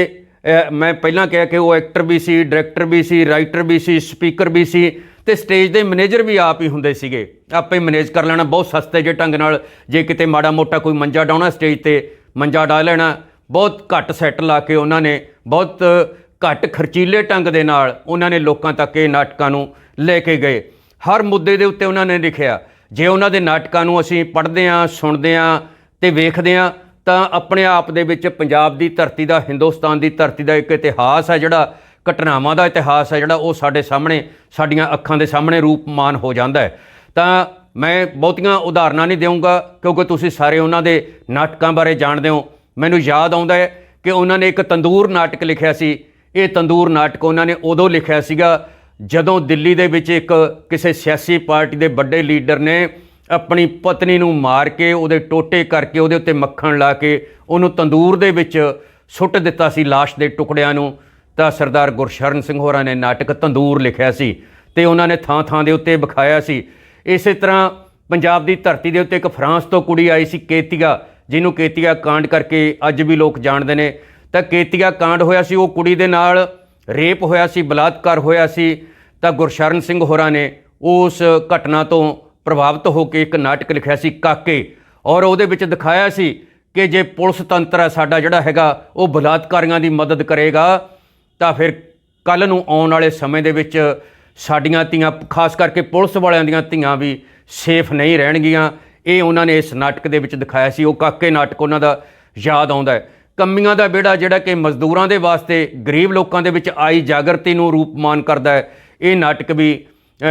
ਮੈਂ ਪਹਿਲਾਂ ਕਿਹਾ ਕਿ ਉਹ ਐਕਟਰ ਵੀ ਸੀ, ਡਾਇਰੈਕਟਰ ਵੀ ਸੀ, ਰਾਈਟਰ ਵੀ ਸੀ, ਸਪੀਕਰ ਵੀ ਸੀ ਤੇ ਸਟੇਜ ਦੇ ਮੈਨੇਜਰ ਵੀ ਆਪ ਹੀ ਹੁੰਦੇ ਸੀਗੇ। ਆਪੇ ਮੈਨੇਜ ਕਰ ਲੈਣਾ, ਬਹੁਤ ਸਸਤੇ ਜਿਹੇ ਢੰਗ ਨਾਲ, ਜੇ ਕਿਤੇ ਮਾੜਾ ਮੋਟਾ ਕੋਈ ਮੰਜਾ ਡਾਉਣਾ ਸਟੇਜ ਤੇ, ਮੰਜਾ ਡਾ ਲੈਣਾ, ਬਹੁਤ ਘੱਟ ਸੈੱਟ ਲਾ ਕੇ ਉਹਨਾਂ ਨੇ, ਬਹੁਤ ਘੱਟ ਖਰਚੀਲੇ ਢੰਗ ਦੇ ਨਾਲ ਉਹਨਾਂ ਨੇ ਲੋਕਾਂ ਤੱਕ ਇਹ ਨਾਟਕਾਂ ਨੂੰ ਲੈ ਕੇ ਗਏ। ਹਰ ਮੁੱਦੇ ਦੇ ਉੱਤੇ ਉਹਨਾਂ ਨੇ ਲਿਖਿਆ, ਜੇ ਉਹਨਾਂ ਦੇ ਨਾਟਕਾਂ ਨੂੰ ਅਸੀਂ ਪੜ੍ਹਦੇ ਹਾਂ, ਸੁਣਦੇ ਹਾਂ ਤੇ ਵੇਖਦੇ ਹਾਂ, ਤਾਂ ਆਪਣੇ ਆਪ ਦੇ ਵਿੱਚ ਪੰਜਾਬ ਦੀ ਧਰਤੀ ਦਾ, ਹਿੰਦੁਸਤਾਨ ਦੀ ਧਰਤੀ ਦਾ ਇੱਕ ਇਤਿਹਾਸ ਹੈ ਜਿਹੜਾ ਘਟਨਾਵਾਂ ਦਾ ਇਤਿਹਾਸ ਹੈ ਜਿਹੜਾ ਉਹ ਸਾਡੇ ਸਾਹਮਣੇ, ਸਾਡੀਆਂ ਅੱਖਾਂ ਦੇ ਸਾਹਮਣੇ ਰੂਪਮਾਨ ਹੋ ਜਾਂਦਾ ਹੈ। ਤਾਂ ਮੈਂ ਬਹੁਤੀਆਂ ਉਦਾਹਰਨਾਂ ਨਹੀਂ ਦੇਵਾਂਗਾ ਕਿਉਂਕਿ ਤੁਸੀਂ ਸਾਰੇ ਉਹਨਾਂ ਦੇ ਨਾਟਕਾਂ ਬਾਰੇ ਜਾਣਦੇ ਹੋ। ਮੈਨੂੰ ਯਾਦ ਆਉਂਦਾ ਹੈ ਕਿ ਉਹਨਾਂ ਨੇ ਇੱਕ ਤੰਦੂਰ ਨਾਟਕ ਲਿਖਿਆ ਸੀ। ਇਹ ਤੰਦੂਰ ਨਾਟਕ ਉਹਨਾਂ ਨੇ ਉਦੋਂ ਲਿਖਿਆ ਸੀਗਾ ਜਦੋਂ ਦਿੱਲੀ ਦੇ ਵਿੱਚ ਇੱਕ ਕਿਸੇ ਸਿਆਸੀ ਪਾਰਟੀ ਦੇ ਵੱਡੇ ਲੀਡਰ ਨੇ ਆਪਣੀ ਪਤਨੀ ਨੂੰ ਮਾਰ ਕੇ, ਉਹਦੇ ਟੋਟੇ ਕਰਕੇ, ਉਹਦੇ ਉੱਤੇ ਮੱਖਣ ਲਾ ਕੇ ਉਹਨੂੰ ਤੰਦੂਰ ਦੇ ਵਿੱਚ ਸੁੱਟ ਦਿੱਤਾ ਸੀ ਲਾਸ਼ ਦੇ ਟੁਕੜਿਆਂ ਨੂੰ। ਤਾਂ ਸਰਦਾਰ ਗੁਰਸ਼ਰਨ ਸਿੰਘ ਹੋਰਾਂ ਨੇ ਨਾਟਕ ਤੰਦੂਰ ਲਿਖਿਆ ਸੀ ਤੇ ਉਹਨਾਂ ਨੇ ਥਾਂ ਥਾਂ ਦੇ ਉੱਤੇ ਵਿਖਾਇਆ ਸੀ। ਇਸੇ ਤਰ੍ਹਾਂ ਪੰਜਾਬ ਦੀ ਧਰਤੀ ਦੇ ਉੱਤੇ ਇੱਕ ਫਰਾਂਸ ਤੋਂ ਕੁੜੀ ਆਈ ਸੀ ਕੇਤੀਆ, ਜਿਹਨੂੰ ਕੇਤੀਆ ਕਾਂਡ ਕਰਕੇ ਅੱਜ ਵੀ ਲੋਕ ਜਾਣਦੇ ਨੇ। ਤਾਂ ਕੇਤੀਆ ਕਾਂਡ ਹੋਇਆ ਸੀ, ਉਹ ਕੁੜੀ ਦੇ ਨਾਲ ਰੇਪ ਹੋਇਆ ਸੀ, ਬਲਾਤਕਾਰ ਹੋਇਆ ਸੀ। ਤਾਂ ਗੁਰਸ਼ਰਨ ਸਿੰਘ ਹੋਰਾਂ ਨੇ ਉਸ ਘਟਨਾ ਤੋਂ ਪ੍ਰਭਾਵਿਤ ਹੋ ਕੇ ਇੱਕ ਨਾਟਕ ਲਿਖਿਆ ਸੀ, ਕਾਕੇ। ਔਰ ਉਹਦੇ ਵਿੱਚ ਦਿਖਾਇਆ ਸੀ ਕਿ ਜੇ ਪੁਲਿਸ ਤੰਤਰ ਹੈ ਸਾਡਾ ਜਿਹੜਾ ਹੈਗਾ, ਉਹ ਬਲਾਤਕਾਰੀਆਂ ਦੀ ਮਦਦ ਕਰੇਗਾ। ਤਾਂ ਫਿਰ ਕੱਲ ਨੂੰ ਆਉਣ ਵਾਲੇ ਸਮੇਂ ਦੇ ਵਿੱਚ ਸਾਡੀਆਂ ਧੀਆਂ, ਖਾਸ ਕਰਕੇ ਪੁਲਿਸ ਵਾਲਿਆਂ ਦੀਆਂ ਧੀਆਂ ਵੀ ਸੇਫ ਨਹੀਂ ਰਹਿਣਗੀਆਂ। ਇਹ ਉਹਨਾਂ ਨੇ ਇਸ ਨਾਟਕ ਦੇ ਵਿੱਚ ਦਿਖਾਇਆ ਸੀ। ਉਹ ਕਾਕੇ ਨਾਟਕ ਉਹਨਾਂ ਦਾ ਯਾਦ ਆਉਂਦਾ ਹੈ। ਕੰਮੀਆਂ ਦਾ ਬੇੜਾ ਜਿਹੜਾ ਕਿ ਮਜ਼ਦੂਰਾਂ ਦੇ ਵਾਸਤੇ ਗਰੀਬ ਲੋਕਾਂ ਦੇ ਵਿੱਚ ਆਈ ਜਾਗਰਤੀ ਨੂੰ ਰੂਪਮਾਨ ਕਰਦਾ ਹੈ। ਇਹ ਨਾਟਕ ਵੀ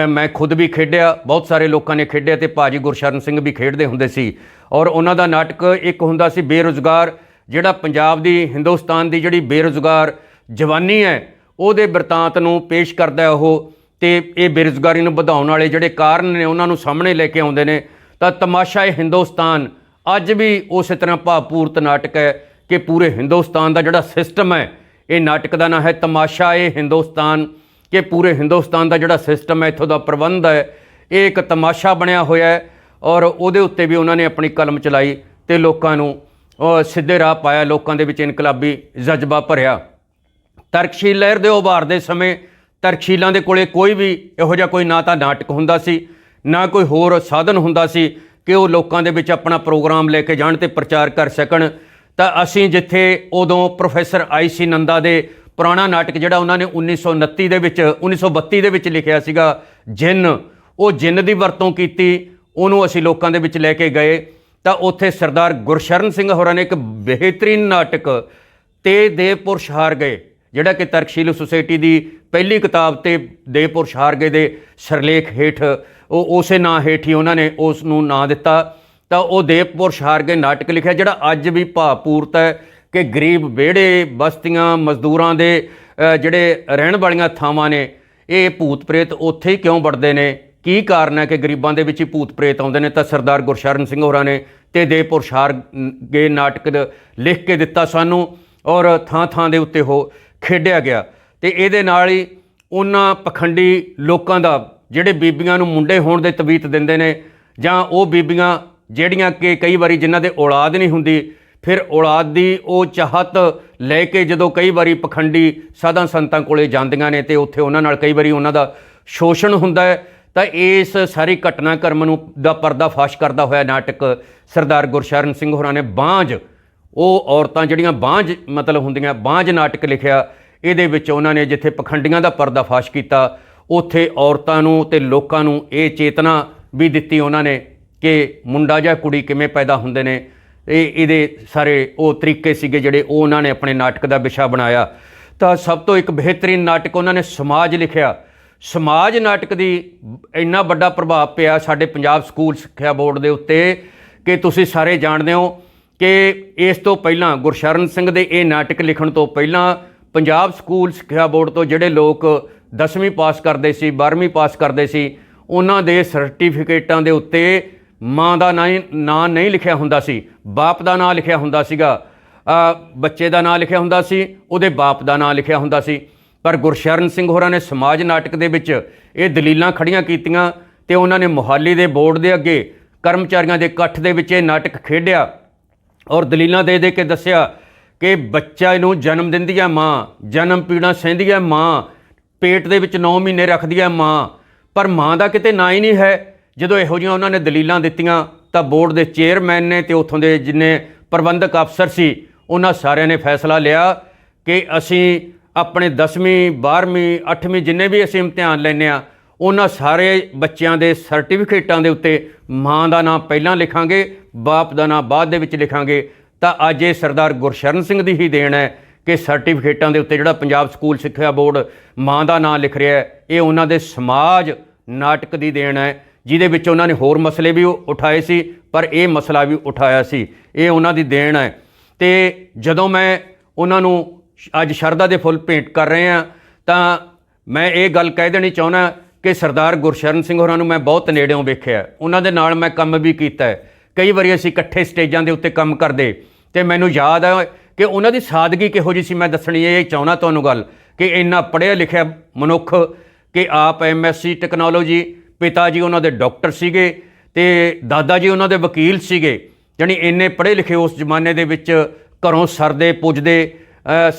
ਮੈਂ ਖੁਦ ਵੀ ਖੇਡਿਆ। ਬਹੁਤ ਸਾਰੇ ਲੋਕਾਂ ਨੇ ਖੇਡਿਆ ਤੇ ਭਾਜੀ ਗੁਰਸ਼ਰਨ ਸਿੰਘ ਵੀ ਖੇਡਦੇ ਹੁੰਦੇ ਸੀ। ਔਰ ਉਹਨਾਂ ਦਾ ਨਾਟਕ ਇੱਕ ਹੁੰਦਾ ਸੀ ਬੇਰੁਜ਼ਗਾਰ, ਜਿਹੜਾ ਪੰਜਾਬ ਦੀ, ਹਿੰਦੁਸਤਾਨ ਦੀ ਜਿਹੜੀ ਬੇਰੁਜ਼ਗਾਰ ਜਵਾਨੀ ਹੈ, ਉਹਦੇ ਬਿਰਤਾਂਤ ਨੂੰ ਪੇਸ਼ ਕਰਦਾ ਹੈ ਉਹ ਤੇ ਇਹ ਬੇਰੁਜ਼ਗਾਰੀ ਨੂੰ ਵਧਾਉਣ ਵਾਲੇ ਜਿਹੜੇ ਕਾਰਨ ਨੇ, ਉਹਨਾਂ ਨੂੰ ਸਾਹਮਣੇ ਲੈ ਕੇ ਆਉਂਦੇ ਨੇ। ਤਾਂ ਤਮਾਸ਼ਾ ਇਹ ਹਿੰਦੁਸਤਾਨ, ਅੱਜ ਵੀ ਉਸੇ ਤਰ੍ਹਾਂ ਭਾਵਪੂਰਤ ਨਾਟਕ ਹੈ ਕਿ ਪੂਰੇ ਹਿੰਦੁਸਤਾਨ ਦਾ ਜਿਹੜਾ ਸਿਸਟਮ ਹੈ, ਇਹ ਨਾਟਕ ਦਾ ਨਾਂ ਹੈ ਤਮਾਸ਼ਾ ਇਹ ਹਿੰਦੁਸਤਾਨ ਕਿ ਪੂਰੇ ਹਿੰਦੁਸਤਾਨ ਦਾ ਜਿਹੜਾ ਸਿਸਟਮ ਹੈ, ਇੱਥੋਂ ਦਾ ਪ੍ਰਬੰਧ ਹੈ, ਇਹ ਇੱਕ ਤਮਾਸ਼ਾ ਬਣਿਆ ਹੋਇਆ ਹੈ ਔਰ ਉਹਦੇ ਉੱਤੇ ਵੀ ਉਹਨਾਂ ਨੇ ਆਪਣੀ ਕਲਮ ਚਲਾਈ ਤੇ ਲੋਕਾਂ ਨੂੰ ਸਿੱਧੇ ਰਾਹ ਪਾਇਆ, ਲੋਕਾਂ ਦੇ ਵਿੱਚ ਇਨਕਲਾਬੀ ਜਜ਼ਬਾ ਭਰਿਆ। ਤਰਕਸ਼ੀਲ ਲਹਿਰ ਦੇ ਉਭਾਰ ਦੇ ਸਮੇਂ ਤਰਕਸ਼ੀਲਾਂ ਦੇ ਕੋਲੇ ਕੋਈ ਵੀ ਇਹੋ ਜਿਹਾ ਕੋਈ ਨਾ ਤਾਂ ਨਾਟਕ ਹੁੰਦਾ ਸੀ, ਨਾ ਕੋਈ ਹੋਰ ਸਾਧਨ ਹੁੰਦਾ ਸੀ ਕਿ ਉਹ ਲੋਕਾਂ ਦੇ ਵਿੱਚ ਆਪਣਾ ਪ੍ਰੋਗਰਾਮ ਲੈ ਕੇ ਜਾਣ ਤੇ ਪ੍ਰਚਾਰ ਕਰ ਸਕਣ। ਤਾਂ ਅਸੀਂ ਜਿੱਥੇ ਉਦੋਂ ਪ੍ਰੋਫੈਸਰ ਆਈ ਸੀ ਨੰਦਾ ਦੇ ਪੁਰਾਣਾ ਨਾਟਕ ਜਿਹੜਾ ਉਹਨਾਂ ਨੇ 1929 ਦੇ ਵਿੱਚ 1932 ਦੇ ਵਿੱਚ ਲਿਖਿਆ ਸੀਗਾ, ਜਿੰਨ, ਉਹ ਜਿੰਨ ਦੀ ਵਰਤੋਂ ਕੀਤੀ, ਉਹਨੂੰ ਅਸੀਂ ਲੋਕਾਂ ਦੇ ਵਿੱਚ ਲੈ ਕੇ ਗਏ। ਤਾਂ ਉੱਥੇ ਸਰਦਾਰ ਗੁਰਸ਼ਰਨ ਸਿੰਘ ਹੋਰਾਂ ਨੇ ਇੱਕ ਬਿਹਤਰੀਨ ਨਾਟਕ, ਤੇ ਦੇ ਪੁਰਸ਼ਹਾਰ ਗਏ। ਜਿਹੜਾ ਕਿ ਤਰਕਸ਼ੀਲ ਸੁਸਾਇਟੀ ਦੀ ਪਹਿਲੀ ਕਿਤਾਬ ਤੇ ਦੇਵਪੁਰ ਸ਼ਹਾਰ ਦੇ ਸਰਲੇਖ ਹੇਠ, ਉਹ ਉਸੇ ਨਾਂ ਹੇਠ ਹੀ ਉਹਨਾਂ ਨੇ ਉਸ ਨੂੰ ਨਾਂ ਦਿੱਤਾ। ਤਾਂ ਉਹ ਦੇਵਪੁਰ ਸ਼ਹਾਰ ਨਾਟਕ ਲਿਖਿਆ, ਜਿਹੜਾ ਅੱਜ ਵੀ ਭਾਵਪੂਰਤ ਹੈ ਕਿ ਗਰੀਬ ਵਿਹੜੇ ਬਸਤੀਆਂ ਮਜ਼ਦੂਰਾਂ ਦੇ ਜਿਹੜੇ ਰਹਿਣ ਵਾਲੀਆਂ ਥਾਵਾਂ ਨੇ, ਇਹ ਭੂਤ ਪ੍ਰੇਤ ਉੱਥੇ ਹੀ ਕਿਉਂ ਵੜਦੇ ਨੇ? ਕੀ ਕਾਰਨ ਹੈ ਕਿ ਗਰੀਬਾਂ ਦੇ ਵਿੱਚ ਹੀ ਭੂਤ ਪ੍ਰੇਤ ਆਉਂਦੇ ਨੇ? ਤਾਂ ਸਰਦਾਰ ਗੁਰਸ਼ਰਨ ਸਿੰਘ ਹੋਰਾਂ ਨੇ ਤੇ ਦੇਵਪੁਰ ਸ਼ਹਾਰ ਗਏ ਨਾਟਕ ਲਿਖ ਕੇ ਦਿੱਤਾ ਸਾਨੂੰ। ਔਰ ਥਾਂ ਥਾਂ ਦੇ ਉੱਤੇ ਉਹ ਖੇਡਿਆ ਗਿਆ ਤੇ ਇਹਦੇ ਨਾਲ ਹੀ ਉਹਨਾਂ ਪਖੰਡੀ ਲੋਕਾਂ ਦਾ, ਜਿਹੜੇ ਬੀਬੀਆਂ ਨੂੰ ਮੁੰਡੇ ਹੋਣ ਦੇ ਤਵੀਤ ਦਿੰਦੇ ਨੇ, ਜਾਂ ਉਹ ਬੀਬੀਆਂ ਜਿਹੜੀਆਂ ਕਿ ਕਈ ਵਾਰੀ ਜਿਨ੍ਹਾਂ ਦੇ ਔਲਾਦ ਨਹੀਂ ਹੁੰਦੀ, ਫਿਰ ਔਲਾਦ ਦੀ ਉਹ ਚਾਹਤ ਲੈ ਕੇ ਜਦੋਂ ਕਈ ਵਾਰੀ ਪਖੰਡੀ ਸਾਧਾਂ ਸੰਤਾਂ ਕੋਲੇ ਜਾਂਦੀਆਂ ਨੇ ਤੇ ਉੱਥੇ ਉਹਨਾਂ ਨਾਲ ਕਈ ਵਾਰੀ ਉਹਨਾਂ ਦਾ ਸ਼ੋਸ਼ਣ ਹੁੰਦਾ ਹੈ, ਤਾਂ ਇਸ ਸਾਰੀ ਘਟਨਾਕ੍ਰਮ ਨੂੰ ਦਾ ਪਰਦਾ ਫਾਸ਼ ਕਰਦਾ ਹੋਇਆ ਨਾਟਕ ਸਰਦਾਰ ਗੁਰਸ਼ਰਨ ਸਿੰਘ ਹੋਰਾਂ ਨੇ ਬਾਂਝ ਉਹ ਔਰਤਾਂ ਜਿਹੜੀਆਂ ਬਾਂਝ, ਮਤਲਬ ਹੁੰਦੀਆਂ, ਬਾਂਝ ਨਾਟਕ ਲਿਖਿਆ, ਇਹਦੇ ਵਿੱਚ ਉਹਨਾਂ ਨੇ ਜਿੱਥੇ ਪਖੰਡੀਆਂ ਦਾ ਪਰਦਾਫਾਸ਼ ਕੀਤਾ, ਉੱਥੇ ਔਰਤਾਂ ਨੂੰ ਤੇ ਲੋਕਾਂ ਨੂੰ ਇਹ ਚੇਤਨਾ ਵੀ ਦਿੱਤੀ ਉਹਨਾਂ ਨੇ ਕਿ ਮੁੰਡਾ ਜਾਂ ਕੁੜੀ ਕਿਵੇਂ ਪੈਦਾ ਹੁੰਦੇ ਨੇ। ਇਹ, ਇਹਦੇ ਸਾਰੇ ਉਹ ਤਰੀਕੇ ਸੀਗੇ ਜਿਹੜੇ ਉਹ ਉਹਨਾਂ ਨੇ ਆਪਣੇ ਨਾਟਕ ਦਾ ਵਿਸ਼ਾ ਬਣਾਇਆ। ਤਾਂ ਸਭ ਤੋਂ ਇੱਕ ਬਿਹਤਰੀਨ ਨਾਟਕ ਉਹਨਾਂ ਨੇ ਸਮਾਜ ਲਿਖਿਆ। ਸਮਾਜ ਨਾਟਕ ਦੀ ਇੰਨਾ ਵੱਡਾ ਪ੍ਰਭਾਵ ਪਿਆ ਸਾਡੇ ਪੰਜਾਬ ਸਕੂਲ ਸਿੱਖਿਆ ਬੋਰਡ ਦੇ ਉੱਤੇ ਕਿ ਤੁਸੀਂ ਸਾਰੇ ਜਾਣਦੇ ਹੋ ਕਿ ਇਸ ਤੋਂ ਪਹਿਲਾਂ ਗੁਰਸ਼ਰਨ ਸਿੰਘ ਦੇ ਇਹ ਨਾਟਕ ਲਿਖਣ ਤੋਂ ਪਹਿਲਾਂ ਪੰਜਾਬ ਸਕੂਲ ਸਿੱਖਿਆ ਬੋਰਡ ਤੋਂ ਜਿਹੜੇ ਲੋਕ 10ਵੀਂ ਪਾਸ ਕਰਦੇ ਸੀ 12ਵੀਂ ਪਾਸ ਕਰਦੇ ਸੀ, ਉਹਨਾਂ ਦੇ ਸਰਟੀਫਿਕੇਟਾਂ ਦੇ ਉੱਤੇ ਮਾਂ ਦਾ ਨਾਂ ਨਾਂ ਨਹੀਂ ਲਿਖਿਆ ਹੁੰਦਾ ਸੀ, ਬਾਪ ਦਾ ਨਾਂ ਲਿਖਿਆ ਹੁੰਦਾ ਸੀਗਾ। ਬੱਚੇ ਦਾ ਨਾਂ ਲਿਖਿਆ ਹੁੰਦਾ ਸੀ, ਉਹਦੇ ਬਾਪ ਦਾ ਨਾਂ ਲਿਖਿਆ ਹੁੰਦਾ ਸੀ। ਪਰ ਗੁਰਸ਼ਰਨ ਸਿੰਘ ਹੋਰਾਂ ਨੇ ਸਮਾਜ ਨਾਟਕ ਦੇ ਵਿੱਚ ਇਹ ਦਲੀਲਾਂ ਖੜੀਆਂ ਕੀਤੀਆਂ ਤੇ ਉਹਨਾਂ ਨੇ ਮੁਹਾਲੀ ਦੇ ਬੋਰਡ ਦੇ ਅੱਗੇ ਕਰਮਚਾਰੀਆਂ ਦੇ ਇਕੱਠ ਦੇ ਵਿੱਚ ਇਹ ਨਾਟਕ ਖੇਡਿਆ। ਔਰ ਦਲੀਲਾਂ ਦੇ ਦੇ ਕੇ ਦੱਸਿਆ ਕਿ ਬੱਚਾ ਨੂੰ ਜਨਮ ਦਿੰਦੀ ਹੈ ਮਾਂ, ਜਨਮ ਪੀੜਾ ਸਹਿੰਦੀ ਹੈ ਮਾਂ, ਪੇਟ ਦੇ ਵਿੱਚ 9 ਮਹੀਨੇ ਰੱਖਦੀ ਹੈ ਮਾਂ। ਪਰ ਮਾਂ ਦਾ ਕਿਤੇ ਨਾਂ ਹੀ ਨਹੀਂ ਹੈ। ਜਦੋਂ ਇਹੋ ਜਿਹੀਆਂ ਉਹਨਾਂ ਨੇ ਦਲੀਲਾਂ ਦਿੱਤੀਆਂ, ਤਾਂ ਬੋਰਡ ਦੇ ਚੇਅਰਮੈਨ ਨੇ ਤੇ ਉੱਥੋਂ ਦੇ ਜਿੰਨੇ ਪ੍ਰਬੰਧਕ ਅਫਸਰ ਸੀ, ਉਹਨਾਂ ਸਾਰਿਆਂ ਨੇ ਫੈਸਲਾ ਲਿਆ ਕਿ ਅਸੀਂ ਆਪਣੇ 10ਵੀਂ 12ਵੀਂ 8ਵੀਂ ਜਿੰਨੇ ਵੀ ਅਸੀਂ ਇਮਤਿਹਾਨ ਲੈਂਦੇ ਆ ਉਹਨਾਂ ਸਾਰੇ ਬੱਚਿਆਂ ਦੇ ਸਰਟੀਫਿਕੇਟਾਂ ਦੇ ਉੱਤੇ ਮਾਂ ਦਾ ਨਾਮ ਪਹਿਲਾਂ ਲਿਖਾਂਗੇ, ਬਾਪ ਦਾ ਨਾਮ ਬਾਅਦ ਦੇ ਵਿੱਚ ਲਿਖਾਂਗੇ। ਤਾਂ ਅੱਜ ਇਹ ਸਰਦਾਰ ਗੁਰਸ਼ਰਨ ਸਿੰਘ ਦੀ ਹੀ ਦੇਣ ਹੈ ਕਿ ਸਰਟੀਫਿਕੇਟਾਂ ਦੇ ਉੱਤੇ ਜਿਹੜਾ ਪੰਜਾਬ ਸਕੂਲ ਸਿੱਖਿਆ ਬੋਰਡ ਮਾਂ ਦਾ ਨਾਮ ਲਿਖ ਰਿਹਾ ਹੈ, ਇਹ ਉਹਨਾਂ ਦੇ ਸਮਾਜ ਨਾਟਕ ਦੀ ਦੇਣ ਹੈ, ਜਿਹਦੇ ਵਿੱਚ ਉਹਨਾਂ ਨੇ ਹੋਰ ਮਸਲੇ ਵੀ ਉਠਾਏ ਸੀ, ਪਰ ਇਹ ਮਸਲਾ ਵੀ ਉਠਾਇਆ ਸੀ। ਇਹ ਉਹਨਾਂ ਦੀ ਦੇਣ ਹੈ। ਤੇ ਜਦੋਂ ਮੈਂ ਉਹਨਾਂ ਨੂੰ ਅੱਜ ਸ਼ਰਧਾ ਦੇ ਫੁੱਲ ਭੇਂਟ ਕਰ ਰਹੇ ਹਾਂ, ਤਾਂ ਮੈਂ ਇਹ ਗੱਲ ਕਹਿ ਦੇਣੀ ਚਾਹੁੰਦਾ ਕਿ ਸਰਦਾਰ ਗੁਰਸ਼ਰਨ ਸਿੰਘ ਹੋਰਾਂ ਨੂੰ ਮੈਂ ਬਹੁਤ ਨੇੜਿਓਂ ਵੇਖਿਆ ਉਹਨਾਂ ਦੇ ਨਾਲ ਮੈਂ ਕੰਮ ਵੀ ਕੀਤਾ ਕਈ ਵਾਰੀ ਅਸੀਂ ਇਕੱਠੇ ਸਟੇਜਾਂ ਦੇ ਉੱਤੇ ਕੰਮ ਕਰਦੇ ਤੇ ਮੈਨੂੰ ਯਾਦ ਆ ਕਿ ਉਹਨਾਂ ਦੀ ਸਾਦਗੀ ਕਿਹੋ ਜਿਹੀ ਸੀ, ਮੈਂ ਦੱਸਣੀ ਇਹ ਚਾਹੁੰਦਾ ਤੁਹਾਨੂੰ ਗੱਲ ਕਿ ਇੰਨਾ ਪੜ੍ਹਿਆ ਲਿਖਿਆ ਮਨੁੱਖ ਕਿ ਆਪ ਐਮਐਸਸੀ ਟੈਕਨੋਲੋਜੀ ਪਿਤਾ ਜੀ ਉਹਨਾਂ ਦੇ ਡਾਕਟਰ ਸੀਗੇ ਤੇ ਦਾਦਾ ਜੀ ਉਹਨਾਂ ਦੇ ਵਕੀਲ ਸੀਗੇ। ਜਾਣੀ ਇੰਨੇ ਪੜ੍ਹੇ ਲਿਖੇ ਉਸ ਜ਼ਮਾਨੇ ਦੇ ਵਿੱਚ ਘਰੋਂ ਸਰਦੇ, ਪੁੱਜਦੇ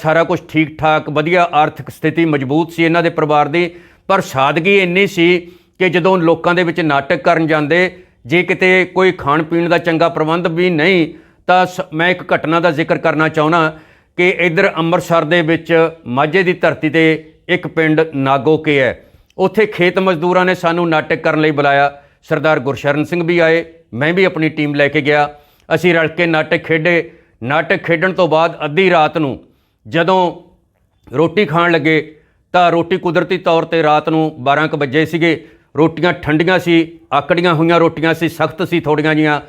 ਸਾਰਾ ਕੁਝ ਠੀਕ ਠਾਕ ਵਧੀਆ ਆਰਥਿਕ ਸਥਿਤੀ ਮਜ਼ਬੂਤ ਸੀ ਇਹਨਾਂ ਦੇ ਪਰਿਵਾਰ ਦੀ। ਪਰ ਸਾਦਗੀ ਇੰਨੀ ਸੀ ਕਿ ਜਦੋਂ ਲੋਕਾਂ ਦੇ ਵਿੱਚ ਨਾਟਕ ਕਰਨ ਜਾਂਦੇ, ਜੇ ਕਿਤੇ ਕੋਈ ਖਾਣ ਪੀਣ ਦਾ ਚੰਗਾ ਪ੍ਰਬੰਧ ਵੀ ਨਹੀਂ, ਤਾਂ ਸ- ਮੈਂ ਇੱਕ ਘਟਨਾ ਦਾ ਜ਼ਿਕਰ ਕਰਨਾ ਚਾਹੁੰਦਾ ਕਿ ਇੱਧਰ ਅੰਮ੍ਰਿਤਸਰ ਦੇ ਵਿੱਚ ਮਾਝੇ ਦੀ ਧਰਤੀ ਤੇ ਇੱਕ ਪਿੰਡ ਨਾਗੋਕੇ ਹੈ। ਉੱਥੇ ਖੇਤ ਮਜ਼ਦੂਰਾਂ ਨੇ ਸਾਨੂੰ ਨਾਟਕ ਕਰਨ ਲਈ ਬੁਲਾਇਆ। ਸਰਦਾਰ ਗੁਰਸ਼ਰਨ ਸਿੰਘ ਵੀ ਆਏ, ਮੈਂ ਵੀ ਆਪਣੀ ਟੀਮ ਲੈ ਕੇ ਗਿਆ। ਅਸੀਂ ਰਲ ਕੇ ਨਾਟਕ ਖੇਡੇ। ਨਾਟਕ ਖੇਡਣ ਤੋਂ ਬਾਅਦ ਅੱਧੀ ਰਾਤ ਨੂੰ ਜਦੋਂ ਰੋਟੀ ਖਾਣ ਲੱਗੇ ਤਾਂ ਰੋਟੀ ਕੁਦਰਤੀ ਤੌਰ ਤੇ ਰਾਤ ਨੂੰ 12 ਕੁ ਵਜੇ ਸੀਗੇ। ਰੋਟੀਆਂ ਠੰਡੀਆਂ ਸੀ, ਆਕੜੀਆਂ ਹੋਈਆਂ ਰੋਟੀਆਂ ਸੀ, ਸਖਤ ਸੀ ਥੋੜੀਆਂ ਜੀਆਂ।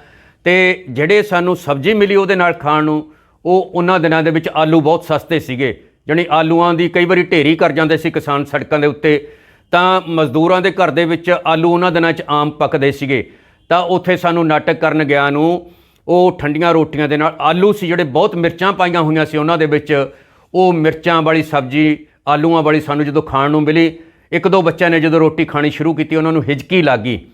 ਤੇ ਜਿਹੜੇ ਸਾਨੂੰ ਸਬਜ਼ੀ ਮਿਲੀ ਉਹਦੇ ਨਾਲ ਖਾਣ ਨੂੰ, ਉਹ ਉਹਨਾਂ ਦਿਨਾਂ ਦੇ ਵਿੱਚ ਆਲੂ ਬਹੁਤ ਸਸਤੇ ਸੀਗੇ। ਜਾਣੀ ਆਲੂਆਂ ਦੀ ਕਈ ਵਾਰੀ ਢੇਰੀ ਕਰ ਜਾਂਦੇ ਸੀ ਕਿਸਾਨ ਸੜਕਾਂ ਦੇ ਉੱਤੇ। ਤਾਂ ਮਜ਼ਦੂਰਾਂ ਦੇ ਘਰ ਦੇ ਵਿੱਚ ਆਲੂ ਉਹਨਾਂ ਦਿਨਾਂ 'ਚ ਆਮ ਪੱਕਦੇ ਸੀਗੇ। ਤਾਂ ਉੱਥੇ ਸਾਨੂੰ ਨਾਟਕ ਕਰਨ ਗਿਆ ਨੂੰ, ਉਹ ਠੰਡੀਆਂ ਰੋਟੀਆਂ ਦੇ ਨਾਲ ਆਲੂ ਸੀ ਜਿਹੜੇ ਬਹੁਤ ਮਿਰਚਾਂ ਪਾਈਆਂ ਹੋਈਆਂ ਸੀ ਉਹਨਾਂ ਦੇ ਵਿੱਚ। ਉਹ ਮਿਰਚਾਂ ਵਾਲੀ ਸਬਜ਼ੀ ਆਲੂਆਂ ਵਾਲੀ ਸਾਨੂੰ ਜਦੋਂ ਖਾਣ ਨੂੰ ਮਿਲੀ, ਇੱਕ ਦੋ ਬੱਚਿਆਂ ਨੇ ਜਦੋਂ ਰੋਟੀ ਖਾਣੀ ਸ਼ੁਰੂ ਕੀਤੀ, ਉਹਨਾਂ ਨੂੰ ਹਿਜਕੀ ਲੱਗੀ।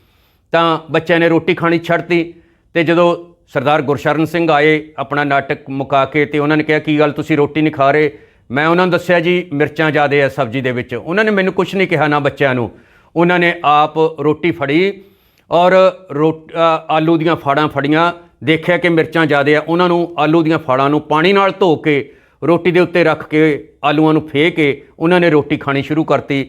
ਤਾਂ ਬੱਚਿਆਂ ਨੇ ਰੋਟੀ ਖਾਣੀ ਛੱਡਤੀ ਤੇ ਜਦੋਂ ਸਰਦਾਰ ਗੁਰਸ਼ਰਨ ਸਿੰਘ ਆਏ ਆਪਣਾ ਨਾਟਕ ਮੁਕਾ ਕੇ ਤੇ ਉਹਨਾਂ ਨੇ ਕਿਹਾ, ਕੀ ਗੱਲ ਤੁਸੀਂ ਰੋਟੀ ਨਹੀਂ ਖਾ ਰਹੇ? ਮੈਂ ਉਹਨਾਂ ਨੂੰ ਦੱਸਿਆ, ਜੀ, ਮਿਰਚਾਂ ਜ਼ਿਆਦੇ ਆ ਸਬਜ਼ੀ ਦੇ ਵਿੱਚ। ਉਹਨਾਂ ਨੇ ਮੈਨੂੰ ਕੁਝ ਨਹੀਂ ਕਿਹਾ ਨਾ ਬੱਚਿਆਂ ਨੂੰ। ਉਹਨਾਂ ਨੇ ਆਪ ਰੋਟੀ ਫੜੀ ਔਰ ਰੋਟ- ਆਲੂ ਦੀਆਂ ਫਾੜਾਂ ਫੜੀਆਂ। ਦੇਖਿਆ ਕਿ ਮਿਰਚਾਂ ਜ਼ਿਆਦੇ ਆ। ਉਹਨਾਂ ਨੂੰ ਆਲੂ ਦੀਆਂ ਫਾੜਾਂ ਨੂੰ ਪਾਣੀ ਨਾਲ ਧੋ ਕੇ ਰੋਟੀ ਦੇ ਉੱਤੇ ਰੱਖ ਕੇ ਆਲੂਆਂ ਨੂੰ ਫੇਹ ਕੇ ਉਹਨਾਂ ਨੇ ਰੋਟੀ ਖਾਣੀ ਸ਼ੁਰੂ ਕਰਤੀ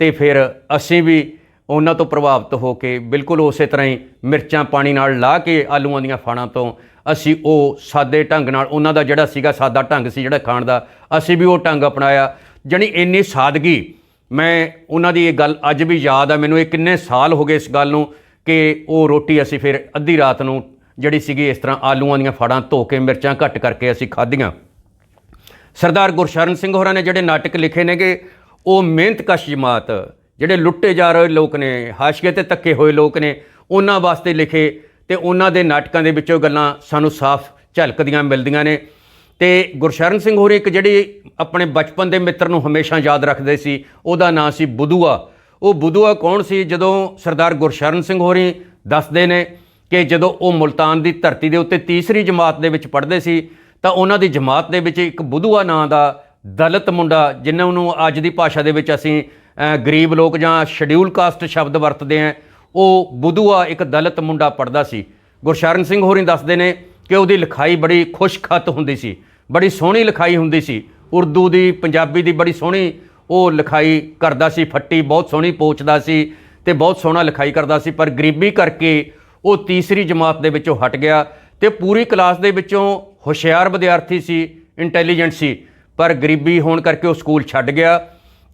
ਤੇ ਫਿਰ ਅਸੀਂ ਵੀ ਉਹਨਾਂ ਤੋਂ ਪ੍ਰਭਾਵਿਤ ਹੋ ਕੇ ਬਿਲਕੁਲ ਉਸੇ ਤਰ੍ਹਾਂ ਹੀ ਮਿਰਚਾਂ ਪਾਣੀ ਨਾਲ ਲਾ ਕੇ ਆਲੂਆਂ ਦੀਆਂ ਫਾੜਾਂ ਤੋਂ ਅਸੀਂ ਉਹ ਸਾਦੇ ਢੰਗ ਨਾਲ ਉਹਨਾਂ ਦਾ ਜਿਹੜਾ ਸੀਗਾ ਸਾਦਾ ਢੰਗ ਸੀ ਜਿਹੜਾ ਖਾਣ ਦਾ, ਅਸੀਂ ਵੀ ਉਹ ਢੰਗ ਅਪਣਾਇਆ। ਜਾਣੀ ਇੰਨੀ ਸਾਦਗੀ, ਮੈਂ ਉਹਨਾਂ ਦੀ ਇਹ ਗੱਲ ਅੱਜ ਵੀ ਯਾਦ ਆ, ਮੈਨੂੰ ਇਹ ਕਿੰਨੇ ਸਾਲ ਹੋ ਗਏ ਇਸ ਗੱਲ ਨੂੰ ਕਿ ਉਹ ਰੋਟੀ ਅਸੀਂ ਫਿਰ ਅੱਧੀ ਰਾਤ ਨੂੰ ਜਿਹੜੀ ਸੀਗੀ ਇਸ ਤਰ੍ਹਾਂ ਆਲੂਆਂ ਦੀਆਂ ਫਾੜਾਂ ਧੋ ਕੇ ਮਿਰਚਾਂ ਘੱਟ ਕਰਕੇ ਅਸੀਂ ਖਾਧੀਆਂ। ਸਰਦਾਰ ਗੁਰਸ਼ਰਨ ਸਿੰਘ ਹੋਰਾਂ ਨੇ ਜਿਹੜੇ ਨਾਟਕ ਲਿਖੇ ਨੇਗੇ, ਉਹ ਮਿਹਨਤਕਸ਼ ਜਮਾਤ, ਜਿਹੜੇ ਲੁੱਟੇ ਜਾ ਰਹੇ ਲੋਕ ਨੇ, ਹਾਸ਼ੀਏ ਤੇ ਧੱਕੇ ਹੋਏ ਲੋਕ ਨੇ, ਉਹਨਾਂ ਵਾਸਤੇ ਲਿਖੇ ਤੇ ਉਹਨਾਂ ਦੇ ਨਾਟਕਾਂ ਦੇ ਵਿੱਚੋਂ ਗੱਲਾਂ ਸਾਨੂੰ ਸਾਫ਼ ਝਲਕਦੀਆਂ ਮਿਲਦੀਆਂ ਨੇ। ਤੇ ਗੁਰਸ਼ਰਨ ਸਿੰਘ ਹੋਰੀ ਇੱਕ ਜਿਹੜੀ ਆਪਣੇ ਬਚਪਨ ਦੇ ਮਿੱਤਰ ਨੂੰ ਹਮੇਸ਼ਾ ਯਾਦ ਰੱਖਦੇ ਸੀ, ਉਹਦਾ ਨਾਂ ਸੀ ਬੁਧੂਆ। ਉਹ ਬੁਧੂਆ ਕੌਣ ਸੀ, ਜਦੋਂ ਸਰਦਾਰ ਗੁਰਸ਼ਰਨ ਸਿੰਘ ਹੋਰੀ ਦੱਸਦੇ ਨੇ ਕਿ ਜਦੋਂ ਉਹ ਮੁਲਤਾਨ ਦੀ ਧਰਤੀ ਦੇ ਉੱਤੇ ਤੀਸਰੀ ਜਮਾਤ ਦੇ ਵਿੱਚ ਪੜ੍ਹਦੇ ਸੀ ਤਾਂ ਉਹਨਾਂ ਦੀ ਜਮਾਤ ਦੇ ਵਿੱਚ ਇੱਕ ਬੁੱਧੂਆ ਨਾਂ ਦਾ ਦਲਿਤ ਮੁੰਡਾ ਜਿਨ੍ਹਾਂ ਨੂੰ ਅੱਜ ਦੀ ਭਾਸ਼ਾ ਦੇ ਵਿੱਚ ਅਸੀਂ ਗਰੀਬ ਲੋਕ ਜਾਂ ਸ਼ਡਿਊਲ ਕਾਸਟ ਸ਼ਬਦ ਵਰਤਦੇ ਹਾਂ ਉਹ ਬੁੱਧੂਆ ਇੱਕ ਦਲਿਤ ਮੁੰਡਾ ਪੜ੍ਹਦਾ ਸੀ। ਗੁਰਸ਼ਰਨ ਸਿੰਘ ਹੋਰੀ ਦੱਸਦੇ ਨੇ ਕਿ ਉਹਦੀ ਲਿਖਾਈ ਬੜੀ ਖੁਸ਼ਖਤ ਹੁੰਦੀ ਸੀ, ਬੜੀ ਸੋਹਣੀ ਲਿਖਾਈ ਹੁੰਦੀ ਸੀ। ਉਰਦੂ ਦੀ, ਪੰਜਾਬੀ ਦੀ ਬੜੀ ਸੋਹਣੀ ਉਹ ਲਿਖਾਈ ਕਰਦਾ ਸੀ, ਫੱਟੀ, ਬਹੁਤ ਸੋਹਣੀ ਪੋਚਦਾ ਸੀ ਤੇ ਬਹੁਤ ਸੋਹਣਾ ਲਿਖਾਈ ਕਰਦਾ ਸੀ, ਪਰ ਗਰੀਬੀ ਕਰਕੇ ਉਹ ਤੀਸਰੀ ਜਮਾਤ ਦੇ ਵਿੱਚੋਂ ਹਟ ਗਿਆ ਤੇ ਪੂਰੀ ਕਲਾਸ ਦੇ ਵਿੱਚੋਂ ਹੁਸ਼ਿਆਰ ਵਿਦਿਆਰਥੀ ਸੀ ਇੰਟੈਲੀਜੈਂਟ ਸੀ, ਪਰ ਗਰੀਬੀ ਹੋਣ ਕਰਕੇ ਉਹ ਸਕੂਲ ਛੱਡ ਗਿਆ।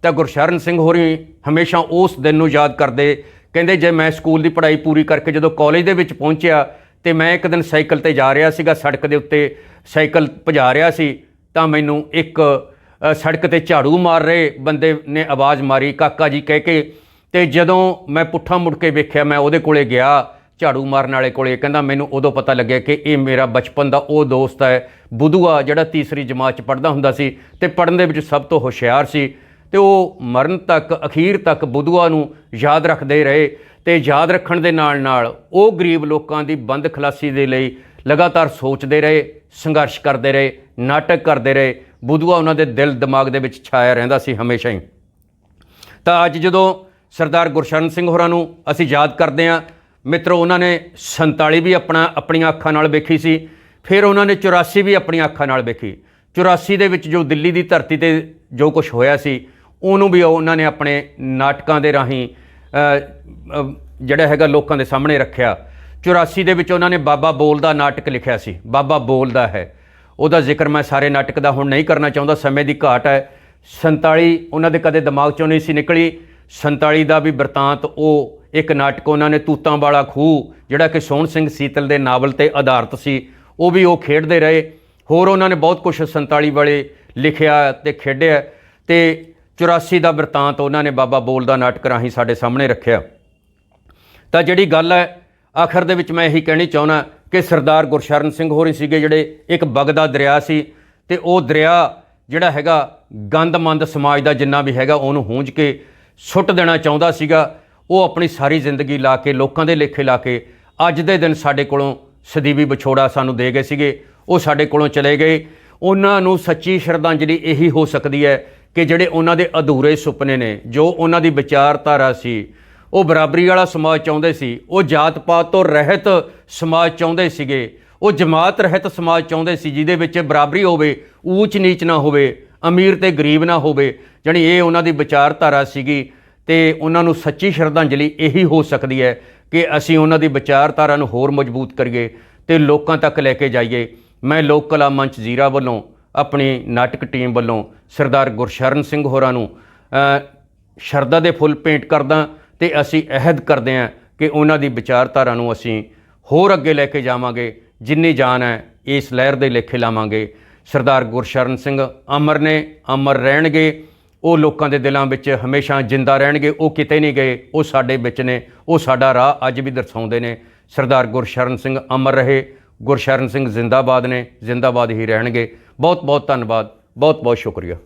ਤਾਂ ਗੁਰਸ਼ਰਨ ਸਿੰਘ ਹੋਰੀ ਹਮੇਸ਼ਾ ਉਸ ਦਿਨ ਨੂੰ ਯਾਦ ਕਰਦੇ, ਕਹਿੰਦੇ, ਜੇ ਮੈਂ ਸਕੂਲ ਦੀ ਪੜ੍ਹਾਈ ਪੂਰੀ ਕਰਕੇ ਜਦੋਂ ਕਾਲਜ ਦੇ ਵਿੱਚ ਪਹੁੰਚਿਆ, ਤੇ ਮੈਂ ਇੱਕ ਦਿਨ ਸਾਈਕਲ ਤੇ ਜਾ ਰਿਹਾ ਸੀਗਾ, ਸੜਕ ਦੇ ਉੱਤੇ ਸਾਈਕਲ ਭਜਾ ਰਿਹਾ ਸੀ, ਤਾਂ ਮੈਨੂੰ ਇੱਕ ਸੜਕ ਤੇ ਝਾੜੂ ਮਾਰ ਰਹੇ ਬੰਦੇ ਨੇ ਆਵਾਜ਼ ਮਾਰੀ, ਕਾਕਾ ਜੀ, ਕਹਿ ਕੇ, ਤੇ ਜਦੋਂ ਮੈਂ ਪੁੱਠਾ ਮੁੜ ਕੇ ਵੇਖਿਆ, ਮੈਂ ਉਹਦੇ ਕੋਲੇ ਗਿਆ ਝਾੜੂ ਮਾਰਨ ਵਾਲੇ ਕੋਲੇ। ਕਹਿੰਦਾ, ਮੈਨੂੰ ਉਦੋਂ ਪਤਾ ਲੱਗਿਆ ਕਿ ਇਹ ਮੇਰਾ ਬਚਪਨ ਦਾ ਉਹ ਦੋਸਤ ਹੈ। ਬੁੱਧੂਆ, ਜਿਹੜਾ ਤੀਸਰੀ ਜਮਾਤ ਚ ਪੜਦਾ ਹੁੰਦਾ ਸੀ ਤੇ ਪੜਨ ਦੇ ਵਿੱਚ ਸਭ ਤੋਂ ਹੁਸ਼ਿਆਰ ਸੀ। ਤੇ ਉਹ ਮਰਨ ਤੱਕ, ਅਖੀਰ ਤੱਕ ਬੁੱਧੂਆ ਨੂੰ ਯਾਦ ਰੱਖਦੇ ਰਹੇ ਤੇ ਯਾਦ ਰੱਖਣ ਦੇ ਨਾਲ ਨਾਲ ਉਹ ਗਰੀਬ ਲੋਕਾਂ ਦੀ ਬੰਦ ਖਲਾਸੀ ਦੇ ਲਈ ਲਗਾਤਾਰ ਸੋਚਦੇ ਰਹੇ, ਸੰਘਰਸ਼ ਕਰਦੇ ਰਹੇ, ਨਾਟਕ ਕਰਦੇ ਰਹੇ। ਬੁੱਧੂਆ ਉਹਨਾਂ ਦੇ ਦਿਲ ਦਿਮਾਗ ਦੇ ਵਿੱਚ ਛਾਇਆ ਰਹਿੰਦਾ ਸੀ ਹਮੇਸ਼ਾ ਹੀ। ਤਾਂ ਅੱਜ ਜਦੋਂ ਸਰਦਾਰ ਗੁਰਸ਼ਰਨ ਸਿੰਘ ਹੋਰਾਂ ਨੂੰ ਅਸੀਂ ਯਾਦ ਕਰਦੇ ਹਾਂ ਮਿੱਤਰੋ, ਉਹਨਾਂ ਨੇ 47 ਵੀ ਆਪਣਾ, ਆਪਣੀਆਂ ਅੱਖਾਂ ਨਾਲ ਵੇਖੀ ਸੀ। ਫਿਰ ਉਹਨਾਂ ਨੇ 84 ਵੀ ਆਪਣੀਆਂ ਅੱਖਾਂ ਨਾਲ ਵੇਖੀ। 84 ਦੇ ਵਿੱਚ ਜੋ ਦਿੱਲੀ ਦੀ ਧਰਤੀ ਤੇ ਜੋ ਕੁਝ ਹੋਇਆ ਸੀ, ਉਹਨੂੰ ਵੀ ਉਹਨਾਂ ਨੇ ਆਪਣੇ ਨਾਟਕਾਂ ਦੇ ਰਾਹੀਂ ਜਿਹੜਾ ਹੈਗਾ ਲੋਕਾਂ ਦੇ ਸਾਹਮਣੇ ਰੱਖਿਆ। 84 ਦੇ ਵਿੱਚ ਉਹਨਾਂ ਨੇ ਬਾਬਾ ਬੋਲਦਾ ਨਾਟਕ ਲਿਖਿਆ ਸੀ। ਬਾਬਾ ਬੋਲਦਾ ਹੈ। ਉਹਦਾ ਜ਼ਿਕਰ ਮੈਂ ਸਾਰੇ ਨਾਟਕ ਦਾ ਹੁਣ ਨਹੀਂ ਕਰਨਾ ਚਾਹੁੰਦਾ, ਸਮੇਂ ਦੀ ਘਾਟ ਹੈ। 47 ਉਹਨਾਂ ਦੇ ਕਦੇ ਦਿਮਾਗ ਚੋਂ ਨਹੀਂ ਸੀ ਨਿਕਲੀ। 47 ਦਾ ਵੀ ਵਰਤਾਂਤ ਉਹ ਇੱਕ ਨਾਟਕ ਉਹਨਾਂ ਨੇ ਤੂਤਾਂ ਵਾਲਾ ਖੂਹ, ਜਿਹੜਾ ਕਿ ਸੋਹਣ ਸਿੰਘ ਸੀਤਲ ਦੇ ਨਾਵਲ ਤੇ ਆਧਾਰਿਤ ਸੀ, ਉਹ ਵੀ ਉਹ ਖੇਡਦੇ ਰਹੇ। ਹੋਰ ਉਹਨਾਂ ਨੇ ਬਹੁਤ ਕੁਝ 47 ਵਾਲੇ ਲਿਖਿਆ ਤੇ ਖੇਡਿਆ ਤੇ 84 ਦਾ ਵਰਤਾਂਤ ਉਹਨਾਂ ਨੇ ਬਾਬਾ ਬੋਲਦਾ ਨਾਟਕ ਰਾਹੀਂ ਸਾਡੇ ਸਾਹਮਣੇ ਰੱਖਿਆ। ਤਾਂ ਜਿਹੜੀ ਗੱਲ ਹੈ, ਆਖਰ ਦੇ ਵਿੱਚ ਮੈਂ ਇਹੀ ਕਹਿਣੀ ਚਾਹੁੰਦਾ ਕਿ ਸਰਦਾਰ ਗੁਰਸ਼ਰਨ ਸਿੰਘ ਹੋਰੀ ਸੀਗੇ ਜਿਹੜੇ ਇੱਕ ਬਗਦਾ ਦਰਿਆ ਸੀ ਤੇ ਉਹ ਦਰਿਆ ਜਿਹੜਾ ਹੈਗਾ ਗੰਦਮੰਦ ਸਮਾਜ ਦਾ ਜਿੰਨਾ ਵੀ ਹੈਗਾ ਉਹਨੂੰ ਹੂੰਝ ਕੇ ਸੁੱਟ ਦੇਣਾ ਚਾਹੁੰਦਾ ਸੀਗਾ। ਉਹ ਆਪਣੀ ਸਾਰੀ ਜ਼ਿੰਦਗੀ ਲਾ ਕੇ, ਲੋਕਾਂ ਦੇ ਲੇਖੇ ਲਾ ਕੇ, ਅੱਜ ਦੇ ਦਿਨ ਸਾਡੇ ਕੋਲੋਂ ਸਦੀਵੀ ਵਿਛੋੜਾ ਸਾਨੂੰ ਦੇ ਗਏ ਸੀਗੇ। ਉਹ ਸਾਡੇ ਕੋਲੋਂ ਚਲੇ ਗਏ। ਉਹਨਾਂ ਨੂੰ ਸੱਚੀ ਸ਼ਰਧਾਂਜਲੀ ਇਹੀ ਹੋ ਸਕਦੀ ਹੈ ਕਿ ਜਿਹੜੇ ਉਹਨਾਂ ਦੇ ਅਧੂਰੇ ਸੁਪਨੇ ਨੇ, ਜੋ ਉਹਨਾਂ ਦੀ ਵਿਚਾਰਧਾਰਾ ਸੀ, ਉਹ ਬਰਾਬਰੀ ਵਾਲਾ ਸਮਾਜ ਚਾਹੁੰਦੇ ਸੀ, ਉਹ ਜਾਤ ਪਾਤ ਤੋਂ ਰਹਿਤ ਸਮਾਜ ਚਾਹੁੰਦੇ ਸੀਗੇ, ਉਹ ਜਮਾਤ ਰਹਿਤ ਸਮਾਜ ਚਾਹੁੰਦੇ ਸੀ, ਜਿਹਦੇ ਵਿੱਚ ਬਰਾਬਰੀ ਹੋਵੇ ਊਚ ਨੀਚ ਨਾ ਹੋਵੇ, ਅਮੀਰ ਤੇ ਗਰੀਬ ਨਾ ਹੋਵੇ, ਜਾਣੀ ਇਹ ਉਹਨਾਂ ਦੀ ਵਿਚਾਰਧਾਰਾ ਸੀਗੀ। ਤੇ ਉਹਨਾਂ ਨੂੰ ਸੱਚੀ ਸ਼ਰਧਾਂਜਲੀ ਇਹੀ ਹੋ ਸਕਦੀ ਹੈ ਕਿ ਅਸੀਂ ਉਹਨਾਂ ਦੀ ਵਿਚਾਰਧਾਰਾ ਨੂੰ ਹੋਰ ਮਜ਼ਬੂਤ ਕਰੀਏ ਤੇ ਲੋਕਾਂ ਤੱਕ ਲੈ ਕੇ ਜਾਈਏ। ਮੈਂ ਲੋਕ ਕਲਾ ਮੰਚ ਜ਼ੀਰਾ ਵੱਲੋਂ, ਆਪਣੀ ਨਾਟਕ ਟੀਮ ਵੱਲੋਂ ਸਰਦਾਰ ਗੁਰਸ਼ਰਨ ਸਿੰਘ ਹੋਰਾਂ ਨੂੰ ਸ਼ਰਧਾ ਦੇ ਫੁੱਲ ਭੇਂਟ ਕਰਦਾ ਤੇ ਅਸੀਂ ਅਹਿਦ ਕਰਦੇ ਹਾਂ ਕਿ ਉਹਨਾਂ ਦੀ ਵਿਚਾਰਧਾਰਾ ਨੂੰ ਅਸੀਂ ਹੋਰ ਅੱਗੇ ਲੈ ਕੇ ਜਾਵਾਂਗੇ, ਜਿੰਨੀ ਜਾਨ ਹੈ ਇਸ ਲਹਿਰ ਦੇ ਲੇਖੇ ਲਾਵਾਂਗੇ। ਸਰਦਾਰ ਗੁਰਸ਼ਰਨ ਸਿੰਘ ਅਮਰ ਨੇ ਅਮਰ ਰਹਿਣਗੇ। ਉਹ ਲੋਕਾਂ ਦੇ ਦਿਲਾਂ ਵਿੱਚ ਹਮੇਸ਼ਾ ਜਿੰਦਾ ਰਹਿਣਗੇ, ਉਹ ਕਿਤੇ ਨਹੀਂ ਗਏ, ਉਹ ਸਾਡੇ ਵਿੱਚ ਨੇ, ਉਹ ਸਾਡਾ ਰਾਹ ਅੱਜ ਵੀ ਦਰਸਾਉਂਦੇ ਨੇ। ਸਰਦਾਰ ਗੁਰਸ਼ਰਨ ਸਿੰਘ ਅਮਰ ਰਹੇ, ਗੁਰਸ਼ਰਨ ਸਿੰਘ ਜ਼ਿੰਦਾਬਾਦ ਨੇ, ਜ਼ਿੰਦਾਬਾਦ ਹੀ ਰਹਿਣਗੇ। ਬਹੁਤ ਬਹੁਤ ਧੰਨਵਾਦ ਬਹੁਤ ਬਹੁਤ ਸ਼ੁਕਰੀਆ।